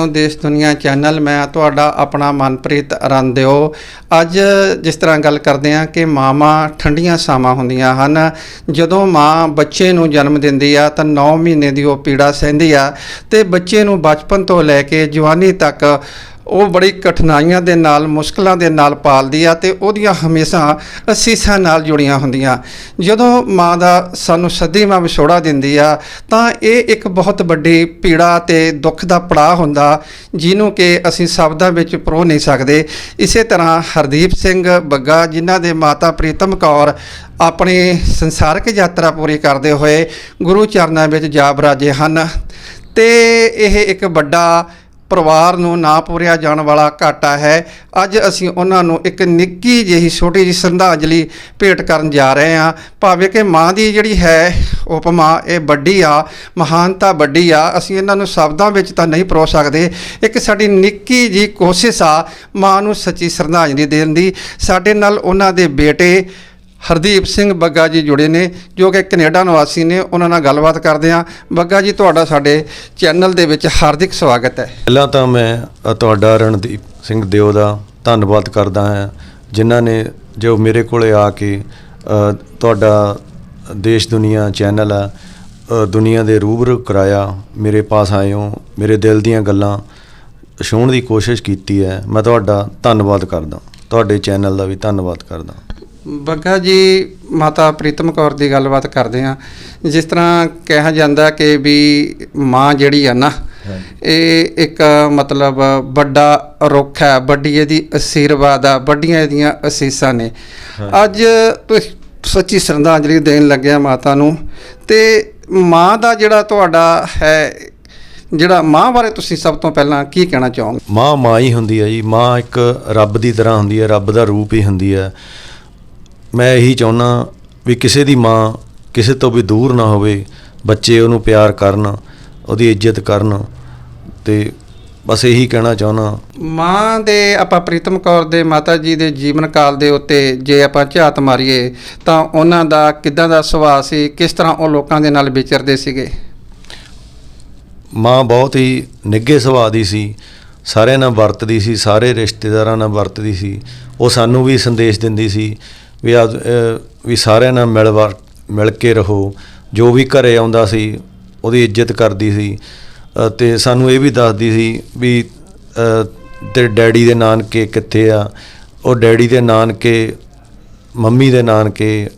ਹੋ ਦੇਸ਼ ਦੁਨੀਆ ਚੈਨਲ, ਮੈਂ ਤੁਹਾਡਾ ਆਪਣਾ ਮਨਪ੍ਰੀਤ ਰੰਦਿਓ ਅੱਜ ਜਿਸ ਤਰ੍ਹਾਂ ਗੱਲ ਕਰਦੇ ਹਾਂ ਕਿ ਮਾਵਾਂ ਠੰਡੀਆਂ ਸਾਵਾਂ ਹੁੰਦੀਆਂ ਹਨ। ਜਦੋਂ ਮਾਂ ਬੱਚੇ ਨੂੰ ਜਨਮ ਦਿੰਦੀ ਆ, ਤਾਂ 9 ਮਹੀਨੇ ਦੀ ਉਹ ਪੀੜਾ ਸਹਿੰਦੀ ਆ ਤੇ ਬੱਚੇ ਨੂੰ ਬਚਪਨ ਤੋਂ ਲੈ ਕੇ ਜਵਾਨੀ ਤੱਕ ਉਹ ਬੜੀ ਕਠਿਨਾਈਆਂ ਦੇ ਨਾਲ, ਮੁਸ਼ਕਲਾਂ ਦੇ ਨਾਲ ਪਾਲਦੀ ਆ ਤੇ ਉਹਦੀਆਂ ਹਮੇਸ਼ਾ ਅਸੀਸਾਂ ਨਾਲ ਜੁੜੀਆਂ ਹੁੰਦੀਆਂ। ਜਦੋਂ ਮਾਂ ਦਾ ਸਾਨੂੰ ਸੱਦੀ ਮਾਂ ਵਿਛੋੜਾ ਦਿੰਦੀ ਆ, ਤਾਂ ਇਹ ਇੱਕ ਬਹੁਤ ਵੱਡੀ ਪੀੜਾ ਤੇ ਦੁੱਖ ਦਾ ਪੜਾਅ ਹੁੰਦਾ, ਜਿਹਨੂੰ ਕਿ ਅਸੀਂ ਸ਼ਬਦਾਂ ਵਿੱਚ ਪਰੋ ਨਹੀਂ ਸਕਦੇ। ਇਸੇ ਤਰ੍ਹਾਂ ਹਰਦੀਪ ਸਿੰਘ ਬੱਗਾ, ਜਿਨ੍ਹਾਂ ਦੇ ਮਾਤਾ ਪ੍ਰੀਤਮ ਕੌਰ ਆਪਣੀ ਸੰਸਾਰਕ ਯਾਤਰਾ ਪੂਰੀ ਕਰਦੇ ਹੋਏ ਗੁਰੂ ਚਰਨਾਂ ਵਿੱਚ ਜਾ ਬਰਾਜੇ ਹਨ, ਤੇ ਇਹ ਇੱਕ ਵੱਡਾ ਪਰਿਵਾਰ ਨੂੰ ਨਾ ਪੂਰਿਆ ਜਾਣ ਵਾਲਾ ਘਾਟਾ ਹੈ। ਅੱਜ ਅਸੀਂ ਉਹਨਾਂ ਨੂੰ ਇੱਕ ਨਿੱਕੀ ਜਿਹੀ, ਛੋਟੀ ਜਿਹੀ ਸ਼ਰਧਾਂਜਲੀ ਭੇਟ ਕਰਨ ਜਾ ਰਹੇ ਹਾਂ। ਭਾਵੇਂ ਕਿ ਮਾਂ ਦੀ ਜਿਹੜੀ ਹੈ ਉਪਮਾ, ਇਹ ਵੱਡੀ ਆ ਮਹਾਨਤਾ ਵੱਡੀ ਆ, ਅਸੀਂ ਇਹਨਾਂ ਨੂੰ ਸ਼ਬਦਾਂ ਵਿੱਚ ਤਾਂ ਨਹੀਂ ਪਰੋ ਸਕਦੇ। ਇੱਕ ਸਾਡੀ ਨਿੱਕੀ ਜਿਹੀ ਕੋਸ਼ਿਸ਼ ਆ ਮਾਂ ਨੂੰ ਸੱਚੀ ਸ਼ਰਧਾਂਜਲੀ ਦੇਣ ਦੀ। ਸਾਡੇ ਨਾਲ ਉਹਨਾਂ ਦੇ ਬੇਟੇ ਹਰਦੀਪ ਸਿੰਘ ਬੱਗਾ ਜੀ ਜੁੜੇ ਨੇ, ਜੋ ਕਿ ਕੈਨੇਡਾ ਨਿਵਾਸੀ ਨੇ, ਉਹਨਾਂ ਨਾਲ ਗੱਲਬਾਤ ਕਰਦੇ ਹਾਂ। ਬੱਗਾ ਜੀ, ਤੁਹਾਡਾ ਸਾਡੇ ਚੈਨਲ ਦੇ ਵਿੱਚ ਹਾਰਦਿਕ ਸਵਾਗਤ ਹੈ। ਪਹਿਲਾਂ ਤਾਂ ਮੈਂ ਤੁਹਾਡਾ ਰਣਦੀਪ ਸਿੰਘ ਦਿਓ ਦਾ ਧੰਨਵਾਦ ਕਰਦਾ ਹਾਂ, ਜਿਨ੍ਹਾਂ ਨੇ ਜੋ ਮੇਰੇ ਕੋਲੇ ਆ ਕੇ ਤੁਹਾਡਾ ਦੇਸ਼ ਦੁਨੀਆ ਚੈਨਲ ਆ ਦੁਨੀਆ ਦੇ ਰੂਬਰੂ ਕਰਾਇਆ, ਮੇਰੇ ਪਾਸ ਆਇਓ, ਮੇਰੇ ਦਿਲ ਦੀਆਂ ਗੱਲਾਂ ਛੂਹਣ ਦੀ ਕੋਸ਼ਿਸ਼ ਕੀਤੀ ਹੈ। ਮੈਂ ਤੁਹਾਡਾ ਧੰਨਵਾਦ ਕਰਦਾ, ਤੁਹਾਡੇ ਚੈਨਲ ਦਾ ਵੀ ਧੰਨਵਾਦ ਕਰਦਾ। ਬੱਗਾ ਜੀ ਮਾਤਾ ਪ੍ਰੀਤਮ ਕੌਰ ਦੀ ਗੱਲਬਾਤ ਕਰਦੇ ਹਾਂ। ਜਿਸ ਤਰ੍ਹਾਂ ਕਿਹਾ ਜਾਂਦਾ ਕਿ ਵੀ ਮਾਂ ਜਿਹੜੀ ਆ ਨਾ ਇਹ ਇੱਕ ਮਤਲਬ ਵੱਡਾ ਰੁੱਖ ਹੈ ਵੱਡੀ ਇਹਦੀ ਅਸ਼ੀਰਵਾਦ ਆ ਵੱਡੀਆਂ ਇਹਦੀਆਂ ਅਸੀਸਾਂ ਨੇ। ਅੱਜ ਤੁਸੀਂ ਸੱਚੀ ਸ਼ਰਧਾਂਜਲੀ ਦੇਣ ਲੱਗਿਆ ਮਾਤਾ ਨੂੰ। ਤੇ ਮਾਂ ਦਾ ਜਿਹੜਾ ਤੁਹਾਡਾ ਹੈ ਜਿਹੜਾ ਮਾਂ ਬਾਰੇ ਤੁਸੀਂ ਸਭ ਤੋਂ ਪਹਿਲਾਂ ਕੀ ਕਹਿਣਾ ਚਾਹੋਗੇ? ਮਾਂ ਮਾਂ ਹੀ ਹੁੰਦੀ ਹੈ ਜੀ। ਮਾਂ ਇੱਕ ਰੱਬ ਦੀ ਤਰ੍ਹਾਂ ਹੁੰਦੀ ਹੈ ਰੱਬ ਦਾ ਰੂਪ ਹੀ ਹੁੰਦੀ ਹੈ ਮੈਂ ਇਹੀ ਚਾਹੁੰਦਾ ਵੀ ਕਿਸੇ ਦੀ ਮਾਂ ਕਿਸੇ ਤੋਂ ਵੀ ਦੂਰ ਨਾ ਹੋਵੇ ਬੱਚੇ ਉਹਨੂੰ ਪਿਆਰ ਕਰਨ ਉਹਦੀ ਇੱਜ਼ਤ ਕਰਨ ਤੇ ਬਸ ਇਹੀ ਕਹਿਣਾ ਚਾਹੁੰਦਾ ਮਾਂ ਦੇ ਆਪਾਂ ਪ੍ਰੀਤਮ ਕੌਰ ਦੇ ਮਾਤਾ ਜੀ ਦੇ ਜੀਵਨ ਕਾਲ ਦੇ ਉੱਤੇ ਜੇ ਆਪਾਂ ਝਾਤ ਮਾਰੀਏ ਤਾਂ ਉਹਨਾਂ ਦਾ ਕਿੱਦਾਂ ਦਾ ਸੁਭਾਅ ਸੀ ਕਿਸ ਤਰ੍ਹਾਂ ਉਹ ਲੋਕਾਂ ਦੇ ਨਾਲ ਵਿਚਰਦੇ ਸੀਗੇ? ਮਾਂ ਬਹੁਤ ਹੀ ਨਿੱਘੇ ਸੁਭਾਅ ਦੀ ਸੀ ਸਾਰਿਆਂ ਨਾਲ ਵਰਤਦੀ ਸੀ ਸਾਰੇ ਰਿਸ਼ਤੇਦਾਰਾਂ ਨਾਲ ਵਰਤਦੀ ਸੀ ਉਹ ਸਾਨੂੰ ਵੀ ਸੰਦੇਸ਼ ਦਿੰਦੀ ਸੀ ਵੀ ਆ ਵੀ ਸਾਰਿਆਂ ਨਾਲ ਮਿਲ ਵਰ ਮਿਲ ਕੇ ਰਹੋ। ਜੋ ਵੀ ਘਰੇ ਆਉਂਦਾ ਸੀ ਉਹਦੀ ਇੱਜ਼ਤ ਕਰਦੀ ਸੀ। ਅ, ਤੇ ਸਾਨੂੰ ਇਹ ਵੀ ਦੱਸਦੀ ਸੀ ਵੀ ਅ, ਡੈਡੀ ਦੇ ਨਾਨਕੇ ਕਿੱਥੇ ਆ? ਉਹ ਡੈਡੀ ਦੇ ਨਾਨਕੇ ਮੰਮੀ ਦੇ ਨਾਨਕੇ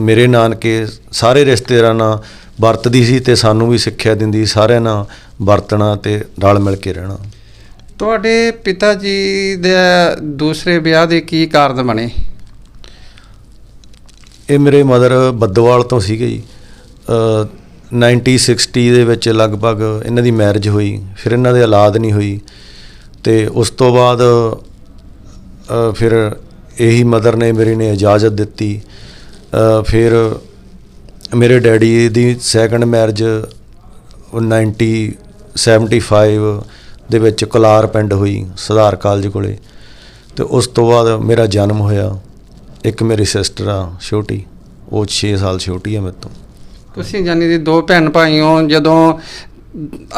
ਮੇਰੇ ਨਾਨਕੇ ਸਾਰੇ ਰਿਸ਼ਤੇਦਾਰਾਂ ਨਾਲ ਵਰਤਦੀ ਸੀ ਤੇ ਸਾਨੂੰ ਵੀ ਸਿੱਖਿਆ ਦਿੰਦੀ ਸਾਰਿਆਂ ਨਾਲ ਵਰਤਣਾ ਤੇ ਰਲ ਮਿਲ ਕੇ ਰਹਿਣਾ। ਤੁਹਾਡੇ ਪਿਤਾ ਜੀ ਦੇ ਦੂਸਰੇ ਵਿਆਹ ਦੇ ਕੀ ਕਾਰਨ ਬਣੇ? ਇਹ ਮੇਰੇ ਮਦਰ ਬੱਦਵਾਲ ਤੋਂ ਸੀਗੇ ਜੀ। ਅ, 1960 ਦੇ ਵਿੱਚ ਲਗਭਗ ਇਹਨਾਂ ਦੀ ਮੈਰਿਜ ਹੋਈ ਫਿਰ ਇਹਨਾਂ ਦੇ ਔਲਾਦ ਨਹੀਂ ਹੋਈ ਤੇ ਉਸ ਤੋਂ ਬਾਅਦ ਫਿਰ ਇਹੀ ਮਦਰ ਨੇ ਮੇਰੇ ਨੇ ਇਜਾਜ਼ਤ ਦਿੱਤੀ। ਫਿਰ ਮੇਰੇ ਡੈਡੀ ਦੀ ਸੈਕੰਡ ਮੈਰਿਜ 1975 ਦੇ ਵਿੱਚ ਕੁਲਾਰ ਪਿੰਡ ਹੋਈ ਸੁਧਾਰ ਕਾਲਜ ਕੋਲੇ। ਤੇ ਉਸ ਤੋਂ ਬਾਅਦ ਮੇਰਾ ਜਨਮ ਹੋਇਆ। ਇੱਕ ਮੇਰੀ ਸਿਸਟਰ ਆ, ਛੋਟੀ। ਉਹ 6 ਸਾਲ ਛੋਟੀ ਆ ਮੇਰੇ ਤੋਂ। ਤੁਸੀਂ ਜਾਨੀ ਦੀ ਦੋ ਭੈਣ ਭਾਈ ਹੋ, ਜਦੋਂ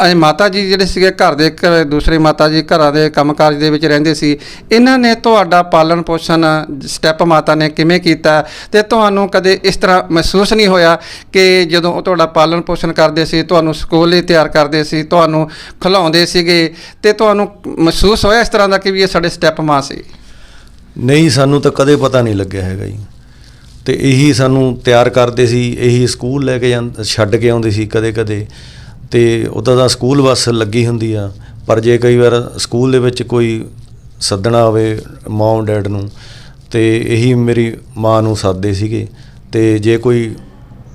ਅਜੇ ਮਾਤਾ ਜੀ ਜਿਹੜੇ ਸੀਗੇ ਘਰ ਦੇ ਘਰ ਦੂਸਰੇ ਮਾਤਾ ਜੀ ਘਰਾਂ ਦੇ ਕੰਮਕਾਜ ਦੇ ਵਿੱਚ ਰਹਿੰਦੇ ਸੀ, ਇਹਨਾਂ ਨੇ ਤੁਹਾਡਾ ਪਾਲਣ ਪੋਸ਼ਣ ਸਟੈਪ ਮਾਤਾ ਨੇ ਕਿਵੇਂ ਕੀਤਾ? ਤੇ ਤੁਹਾਨੂੰ ਕਦੇ ਇਸ ਤਰ੍ਹਾਂ ਮਹਿਸੂਸ ਨਹੀਂ ਹੋਇਆ ਕਿ ਜਦੋਂ ਉਹ ਤੁਹਾਡਾ ਪਾਲਣ ਪੋਸ਼ਣ ਕਰਦੇ ਸੀ, ਤੁਹਾਨੂੰ ਸਕੂਲ ਲਈ ਤਿਆਰ ਕਰਦੇ ਸੀ, ਤੁਹਾਨੂੰ ਖਿਲਾਉਂਦੇ ਸੀਗੇ? ਤੇ ਤੁਹਾਨੂੰ ਮਹਿਸੂਸ ਹੋਇਆ ਇਸ ਤਰ੍ਹਾਂ ਦਾ ਕਿ ਵੀ ਇਹ ਸਾਡੇ ਸਟੈਪ ਮਾਂ ਸੀ? ਨਹੀਂ, ਸਾਨੂੰ ਤਾਂ ਕਦੇ ਪਤਾ ਨਹੀਂ ਲੱਗਿਆ ਹੈਗਾ ਜੀ। ਤੇ ਇਹੀ ਸਾਨੂੰ ਤਿਆਰ ਕਰਦੇ ਸੀ, ਇਹੀ ਸਕੂਲ ਲੈ ਕੇ ਜਾਂ, ਛੱਡ ਕੇ ਆਉਂਦੇ ਸੀ ਕਦੇ ਕਦੇ। ਤੇ ਉਹਦਾ ਦਾ ਸਕੂਲ ਬੱਸ ਲੱਗੀ ਹੁੰਦੀ ਆ, ਪਰ ਜੇ ਕਈ ਵਾਰ ਸਕੂਲ ਦੇ ਵਿੱਚ ਕੋਈ ਸੱਦਣਾ ਹੋਵੇ ਮਮ ਡੈਡ ਨੂੰ, ਤੇ ਇਹੀ ਮੇਰੀ ਮਾਂ ਨੂੰ ਸੱਦਦੇ ਸੀਗੇ। ਤੇ ਜੇ ਕੋਈ